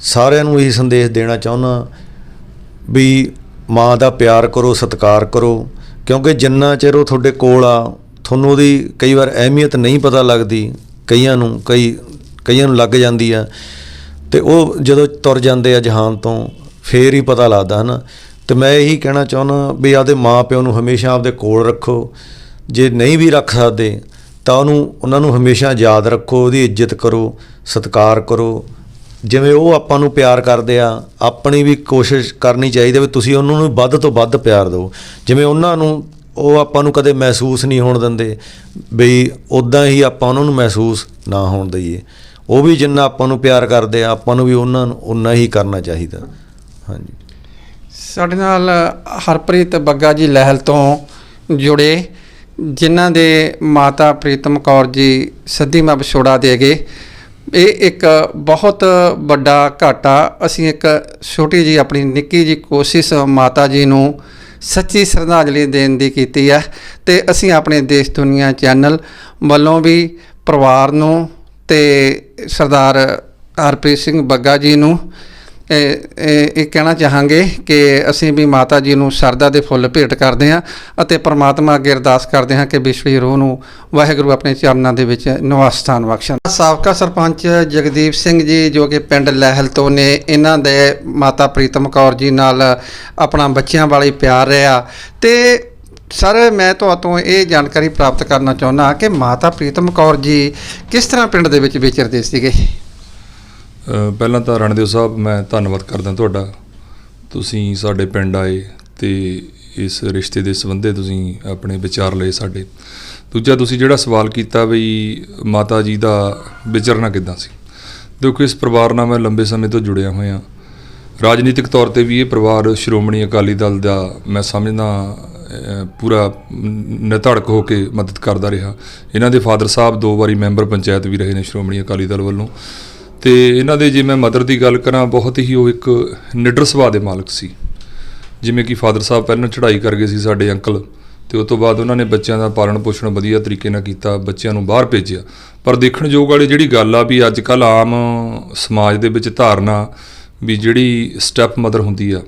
ਸਾਰਿਆਂ ਨੂੰ ਇਹੀ ਸੰਦੇਸ਼ ਦੇਣਾ ਚਾਹੁੰਦਾ ਵੀ ਮਾਂ ਦਾ ਪਿਆਰ ਕਰੋ, ਸਤਿਕਾਰ ਕਰੋ। ਕਿਉਂਕਿ ਜਿੰਨਾ ਚਿਰ ਉਹ ਤੁਹਾਡੇ ਕੋਲ ਆ, ਤੁਹਾਨੂੰ ਉਹਦੀ ਕਈ ਵਾਰ ਅਹਿਮੀਅਤ ਨਹੀਂ ਪਤਾ ਲੱਗਦੀ, ਕਈਆਂ ਨੂੰ, ਕਈ, ਕਈਆਂ ਨੂੰ ਲੱਗ ਜਾਂਦੀ ਆ। ਤੇ ਉਹ ਜਦੋਂ ਤੁਰ ਜਾਂਦੇ ਆ ਜਹਾਨ ਤੋਂ, ਫੇਰ ਹੀ ਪਤਾ ਲੱਗਦਾ ਹਨਾ। ਤੇ ਮੈਂ ਇਹੀ ਕਹਿਣਾ ਚਾਹੁੰਦਾ ਵੀ ਆਪਦੇ ਮਾਪਿਓ ਨੂੰ ਹਮੇਸ਼ਾ ਆਪਦੇ ਕੋਲ ਰੱਖੋ। ਜੇ ਨਹੀਂ ਵੀ ਰੱਖ ਸਕਦੇ, ਤਾਂ ਉਹਨੂੰ, ਉਹਨਾਂ ਨੂੰ ਹਮੇਸ਼ਾ ਯਾਦ ਰੱਖੋ, ਉਹਦੀ ਇੱਜ਼ਤ ਕਰੋ, ਸਤਿਕਾਰ ਕਰੋ। ਜਿਵੇਂ ਉਹ ਆਪਾਂ ਨੂੰ ਪਿਆਰ ਕਰਦੇ ਆ, ਆਪਣੀ ਵੀ ਕੋਸ਼ਿਸ਼ ਕਰਨੀ ਚਾਹੀਦੀ ਵੀ ਤੁਸੀਂ ਉਹਨਾਂ ਨੂੰ ਵੱਧ ਤੋਂ ਵੱਧ ਪਿਆਰ ਦਿਓ। ਜਿਵੇਂ ਉਹਨਾਂ ਨੂੰ, ਉਹ ਆਪਾਂ ਨੂੰ ਕਦੇ ਮਹਿਸੂਸ ਨਹੀਂ ਹੋਣ ਦਿੰਦੇ ਬਈ ਉਦਾਂ ਹੀ ਆਪਾਂ ਉਹਨਾਂ ਨੂੰ ਮਹਿਸੂਸ ਨਾ ਹੋਣ ਦਈਏ। ਉਹ ਵੀ ਜਿੰਨਾ ਆਪਾਂ ਨੂੰ ਪਿਆਰ ਕਰਦੇ ਆ, ਆਪਾਂ ਨੂੰ ਵੀ ਉਹਨਾਂ ਨੂੰ ਉਨਾ ਹੀ ਕਰਨਾ ਚਾਹੀਦਾ। ਹਾਂਜੀ। ਸਾਡੇ ਨਾਲ ਹਰਪ੍ਰੀਤ ਬੱਗਾ ਜੀ ਲਹਿਲ ਤੋਂ ਜੁੜੇ, ਜਿਨ੍ਹਾਂ ਦੇ ਮਾਤਾ ਪ੍ਰੀਤਮ ਕੌਰ ਜੀ ਸੱਦੀ ਸੱਦੀਮਾ ਵਿਛੋੜਾ ਦੇ ਗਏ। ਇਹ ਇੱਕ ਬਹੁਤ ਵੱਡਾ ਘਾਟਾ, ਅਸੀਂ ਇੱਕ ਛੋਟੀ ਜੀ ਆਪਣੀ ਨਿੱਕੀ ਜੀ ਕੋਸ਼ਿਸ਼ ਮਾਤਾ ਜੀ ਨੂੰ ਸੱਚੀ ਸ਼ਰਧਾਂਜਲੀ ਦੇਣ ਦੀ ਕੀਤੀ ਹੈ ਤੇ ਅਸੀਂ ਆਪਣੇ ਦੇਸ਼ ਦੁਨੀਆ ਚੈਨਲ ਵੱਲੋਂ ਵੀ ਪਰਿਵਾਰ ਨੂੰ ਤੇ ਸਰਦਾਰ ਹਰਪ੍ਰੀਤ ਸਿੰਘ ਬੱਗਾ ਜੀ ਨੂੰ, ਇਹ ਇਹ ਕਹਿਣਾ ਚਾਹਾਂਗੇ ਕਿ ਅਸੀਂ ਵੀ ਮਾਤਾ ਜੀ ਨੂੰ ਸਰਦਾ ਦੇ ਫੁੱਲ ਭੇਟ ਕਰਦੇ ਹਾਂ ਅਤੇ ਪ੍ਰਮਾਤਮਾ ਅੱਗੇ ਅਰਦਾਸ ਕਰਦੇ ਹਾਂ ਕਿ ਵਿਛੜੀ ਰੂਹ ਨੂੰ ਵਾਹਿਗੁਰੂ ਆਪਣੇ ਚਰਨਾਂ ਦੇ ਵਿੱਚ ਨਿਵਾਸ ਸਥਾਨ ਬਖਸ਼ਣ। ਸਾਬਕਾ ਸਰਪੰਚ ਜਗਦੀਪ ਸਿੰਘ ਜੀ ਜੋ ਕਿ ਪਿੰਡ ਲਹਿਲ ਤੋਂ ਨੇ, ਇਹਨਾਂ ਦੇ ਮਾਤਾ ਪ੍ਰੀਤਮ ਕੌਰ ਜੀ ਨਾਲ ਆਪਣਾ ਬੱਚਿਆਂ ਵਾਲੀ ਪਿਆਰ ਰਿਹਾ ਤੇ ਸਰ, ਮੈਂ ਤੁਹਾਤੋਂ ਇਹ ਜਾਣਕਾਰੀ ਪ੍ਰਾਪਤ ਕਰਨਾ ਚਾਹੁੰਦਾ ਕਿ ਮਾਤਾ ਪ੍ਰੀਤਮ ਕੌਰ ਜੀ ਕਿਸ ਤਰ੍ਹਾਂ ਪਿੰਡ ਦੇ ਵਿੱਚ ਵਿਚਰਦੇ ਸੀਗੇ? ਪਹਿਲਾਂ ਤਾਂ ਰਣਦੇਵ ਸਾਹਿਬ, ਮੈਂ ਧੰਨਵਾਦ ਕਰਦਾ ਤੁਹਾਡਾ। ਤੁਸੀਂ ਸਾਡੇ ਪਿੰਡ ਆਏ ਤੇ ਇਸ ਰਿਸ਼ਤੇ ਦੇ ਸੰਬੰਧੇ ਤੁਸੀਂ ਆਪਣੇ ਵਿਚਾਰ ਲਏ ਸਾਡੇ। ਦੂਜਾ, ਤੁਸੀਂ ਜਿਹੜਾ ਸਵਾਲ ਕੀਤਾ ਵੀ ਮਾਤਾ ਜੀ ਦਾ ਵਿਚਰਨਾ ਕਿੱਦਾਂ ਸੀ? ਦੇਖੋ, ਇਸ ਪਰਿਵਾਰ ਨਾਲ ਮੈਂ ਲੰਬੇ ਸਮੇਂ ਤੋਂ ਜੁੜਿਆ ਹੋਇਆ। ਰਾਜਨੀਤਿਕ ਤੌਰ ਤੇ ਵੀ ਇਹ ਪਰਿਵਾਰ ਸ਼੍ਰੋਮਣੀ ਅਕਾਲੀ ਦਲ ਦਾ ਮੈਂ ਸਮਝਦਾ ਪੂਰਾ ਨਿਧੜਕ ਹੋ ਕੇ ਮਦਦ ਕਰਦਾ ਰਿਹਾ। ਇਹਨਾਂ ਦੇ ਫਾਦਰ ਸਾਹਿਬ ਦੋ ਵਾਰੀ ਮੈਂਬਰ ਪੰਚਾਇਤ ਵੀ ਰਹੇ ਨੇ ਸ਼੍ਰੋਮਣੀ ਅਕਾਲੀ ਦਲ ਵੱਲੋਂ। ਤੇ ਇਹਨਾਂ ਦੇ ਜੇ ਮੈਂ ਮਦਰ ਦੀ ਗੱਲ ਕਰਾਂ, ਬਹੁਤ ਹੀ ਉਹ ਇੱਕ ਨਿਡਰ ਸੁਭਾਅ ਦੇ ਮਾਲਕ ਸੀ। ਜਿਵੇਂ ਕਿ ਫਾਦਰ ਸਾਹਿਬ ਪਹਿਲਾਂ ਚੜ੍ਹਾਈ ਕਰ ਗਏ ਸੀ ਸਾਡੇ ਅੰਕਲ, ਤੇ ਉਸ ਤੋਂ ਬਾਅਦ ਉਹਨਾਂ ਨੇ ਬੱਚਿਆਂ ਦਾ ਪਾਲਣ ਪੋਸ਼ਣ ਵਧੀਆ ਤਰੀਕੇ ਨਾਲ ਕੀਤਾ, ਬੱਚਿਆਂ ਨੂੰ ਬਾਹਰ ਭੇਜਿਆ। ਪਰ ਦੇਖਣ ਯੋਗ ਵਾਲੀ ਜਿਹੜੀ ਗੱਲ ਆ ਵੀ ਅੱਜ ਕੱਲ ਆਮ ਸਮਾਜ ਦੇ ਵਿੱਚ ਧਾਰਨਾ ਵੀ ਜਿਹੜੀ ਸਟੈਪ ਮਦਰ ਹੁੰਦੀ ਆ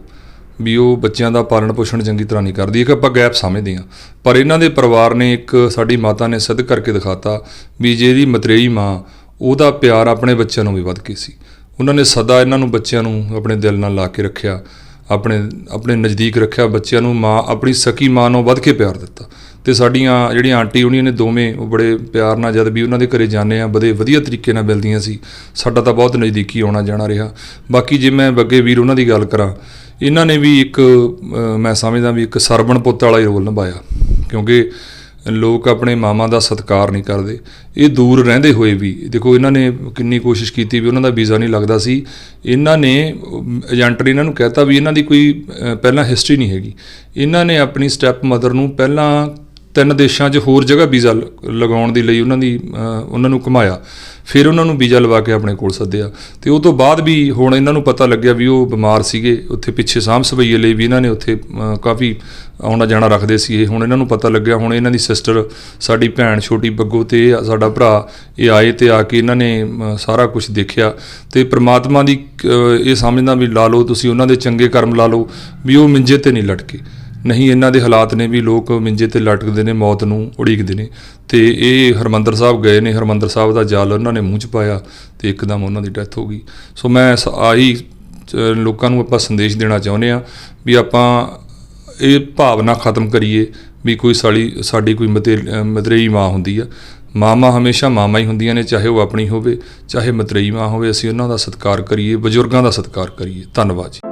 ਵੀ ਉਹ ਬੱਚਿਆਂ ਦਾ ਪਾਲਣ ਪੋਸ਼ਣ ਚੰਗੀ ਤਰ੍ਹਾਂ ਨਹੀਂ ਕਰਦੀ। ਇੱਕ ਆਪਾਂ ਗੈਪ ਸਮਝਦੇ ਹਾਂ। ਪਰ ਇਹਨਾਂ ਦੇ ਪਰਿਵਾਰ ਨੇ ਇੱਕ ਸਾਡੀ ਮਾਤਾ ਨੇ ਸਿੱਧ ਕਰਕੇ ਦਿਖਾਤਾ ਵੀ ਜਿਹੜੀ ਮਤਰੇਈ ਮਾਂ, ਉਹਦਾ ਪਿਆਰ ਆਪਣੇ ਬੱਚਿਆਂ ਨੂੰ ਵੀ ਵੱਧ ਕੇ ਸੀ। ਉਹਨਾਂ ਨੇ ਸਦਾ ਇਹਨਾਂ ਨੂੰ ਬੱਚਿਆਂ ਨੂੰ ਆਪਣੇ ਦਿਲ ਨਾਲ ਲਾ ਕੇ ਰੱਖਿਆ, ਆਪਣੇ ਆਪਣੇ ਨਜ਼ਦੀਕ ਰੱਖਿਆ, ਬੱਚਿਆਂ ਨੂੰ ਮਾਂ, ਆਪਣੀ ਸਕੀ ਮਾਂ ਨੂੰ ਵੱਧ ਕੇ ਪਿਆਰ ਦਿੱਤਾ। ਤੇ ਸਾਡੀਆਂ ਜਿਹੜੀਆਂ ਆਂਟੀ ਉਹਨੀਆਂ ਨੇ ਦੋਵੇਂ ਉਹ ਬੜੇ ਪਿਆਰ ਨਾਲ ਜਦ ਵੀ ਉਹਨਾਂ ਦੇ ਘਰੇ ਜਾਂਦੇ ਆ ਬੜੇ ਵਧੀਆ ਤਰੀਕੇ ਨਾਲ ਮਿਲਦੀਆਂ ਸੀ। ਸਾਡਾ ਤਾਂ ਬਹੁਤ ਨਜ਼ਦੀਕੀ ਆਉਣਾ ਜਾਣਾ ਰਿਹਾ। ਬਾਕੀ ਜੇ ਮੈਂ ਬੱਗੇ ਵੀਰ ਉਹਨਾਂ ਦੀ ਗੱਲ ਕਰਾਂ, ਇਹਨਾਂ ਨੇ ਵੀ ਇੱਕ ਮੈਂ ਸਮਝਦਾ ਵੀ ਇੱਕ ਸਰਬਣ ਪੁੱਤ ਵਾਲਾ ਹੀ ਰੋਲ ਨਿਭਾਇਆ। ਕਿਉਂਕਿ ਲੋਕ ਆਪਣੇ ਮਾਮਾ ਦਾ ਸਤਿਕਾਰ ਨਹੀਂ ਕਰਦੇ। ਇਹ ਦੂਰ ਰਹਿੰਦੇ ਹੋਏ ਵੀ, ਦੇਖੋ ਇਹਨਾਂ ਨੇ ਕਿੰਨੀ ਕੋਸ਼ਿਸ਼ ਕੀਤੀ ਵੀ ਉਹਨਾਂ ਦਾ ਵੀਜ਼ਾ ਨਹੀਂ ਲੱਗਦਾ ਸੀ। ਇਹਨਾਂ ਨੇ ਏਜੰਟ ਨੇ ਇਹਨਾਂ ਨੂੰ ਕਹਿਤਾ ਵੀ ਇਹਨਾਂ ਦੀ ਕੋਈ ਪਹਿਲਾਂ ਹਿਸਟਰੀ ਨਹੀਂ ਹੈਗੀ। ਇਹਨਾਂ ਨੇ ਆਪਣੀ ਸਟੈਪ ਮਦਰ ਨੂੰ ਪਹਿਲਾਂ ਤਿੰਨ ਦੇਸ਼ਾਂ 'ਚ ਹੋਰ ਜਗ੍ਹਾ ਵੀਜ਼ਾ ਲ- ਲਗਾਉਣ ਦੇ ਲਈ ਉਹਨਾਂ ਦੀ ਉਹਨਾਂ ਨੂੰ ਘੁਮਾਇਆ। ਫਿਰ ਉਹਨਾਂ ਨੂੰ ਵੀਜ਼ਾ ਲਵਾ ਕੇ ਆਪਣੇ ਕੋਲ ਸੱਦਿਆ। ਤੇ ਉਹ ਤੋਂ ਬਾਅਦ ਵੀ ਹੁਣ ਇਹਨਾਂ ਨੂੰ ਪਤਾ ਲੱਗਿਆ ਵੀ ਉਹ ਬਿਮਾਰ ਸੀਗੇ। ਉੱਥੇ ਪਿੱਛੇ ਸਾਂਭ ਸਭਈਏ ਲਈ ਵੀ ਇਹਨਾਂ ਨੇ ਉੱਥੇ ਕਾਫੀ ਆਉਣਾ ਜਾਣਾ ਰੱਖਦੇ ਸੀ ਇਹ ਹੁਣ ਇਹਨਾਂ ਨੂੰ ਪਤਾ ਲੱਗਿਆ, ਹੁਣ ਇਹਨਾਂ ਦੀ ਸਿਸਟਰ, ਸਾਡੀ ਭੈਣ, ਛੋਟੀ ਬੱਗੋ ਤੇ ਇਹ ਸਾਡਾ ਭਰਾ, ਇਹ ਆਏ ਤੇ ਆ ਕੇ ਇਹਨਾਂ ਨੇ ਸਾਰਾ ਕੁਝ ਦੇਖਿਆ। ਤੇ ਪ੍ਰਮਾਤਮਾ ਦੀ ਇਹ ਸਮਝਦਾ ਵੀ ਲਾ ਲਓ, ਤੁਸੀਂ ਉਹਨਾਂ ਦੇ ਚੰਗੇ ਕਰਮ ਲਾ ਲਓ, ਵੀ ਉਹ ਮਿੰਜੇ ਤੇ ਨਹੀਂ ਲਟਕੇ। ਨਹੀਂ, ਇਹਨਾਂ ਦੇ ਹਾਲਾਤ ਨੇ ਵੀ ਲੋਕ ਮਿੰਜੇ ਤੇ ਲਟਕਦੇ ਨੇ, ਮੌਤ ਨੂੰ ਉਡੀਕਦੇ ਨੇ। ਤੇ ਇਹ ਹਰਮੰਦਰ ਸਾਹਿਬ ਗਏ ਨੇ, ਹਰਮੰਦਰ ਸਾਹਿਬ ਦਾ ਜਾਲ ਉਹਨਾਂ ਨੇ ਮੂੰਹ ਚ ਪਾਇਆ ਤੇ ਇੱਕਦਮ ਉਹਨਾਂ ਦੀ ਡੈਥ ਹੋ ਗਈ। ਸੋ ਮੈਂ ਸ- ਆਹੀ ਲੋਕਾਂ ਨੂੰ ਆਪਾਂ ਸੰਦੇਸ਼ ਦੇਣਾ ਚਾਹੁੰਦੇ ਆ ਵੀ ਆਪਾਂ ਇਹ ਭਾਵਨਾ ਖਤਮ ਕਰੀਏ ਵੀ ਕੋਈ ਸਾਲੀ, ਸਾਡੀ ਕੋਈ ਮਤੇ ਮਤਰੇਈ ਮਾਂ ਹੁੰਦੀ ਆ। ਮਾਮਾ ਹਮੇਸ਼ਾ ਮਾਮਾ ਹੀ ਹੁੰਦੀਆਂ ਨੇ, ਚਾਹੇ ਉਹ ਆਪਣੀ ਹੋਵੇ, ਚਾਹੇ ਮਤਰੇਈ ਮਾਂ ਹੋਵੇ, ਅਸੀਂ ਉਹਨਾਂ ਦਾ ਸਤਿਕਾਰ ਕਰੀਏ, ਬਜ਼ੁਰਗਾਂ ਦਾ ਸਤਿਕਾਰ ਕਰੀਏ। ਧੰਨਵਾਦ ਜੀ।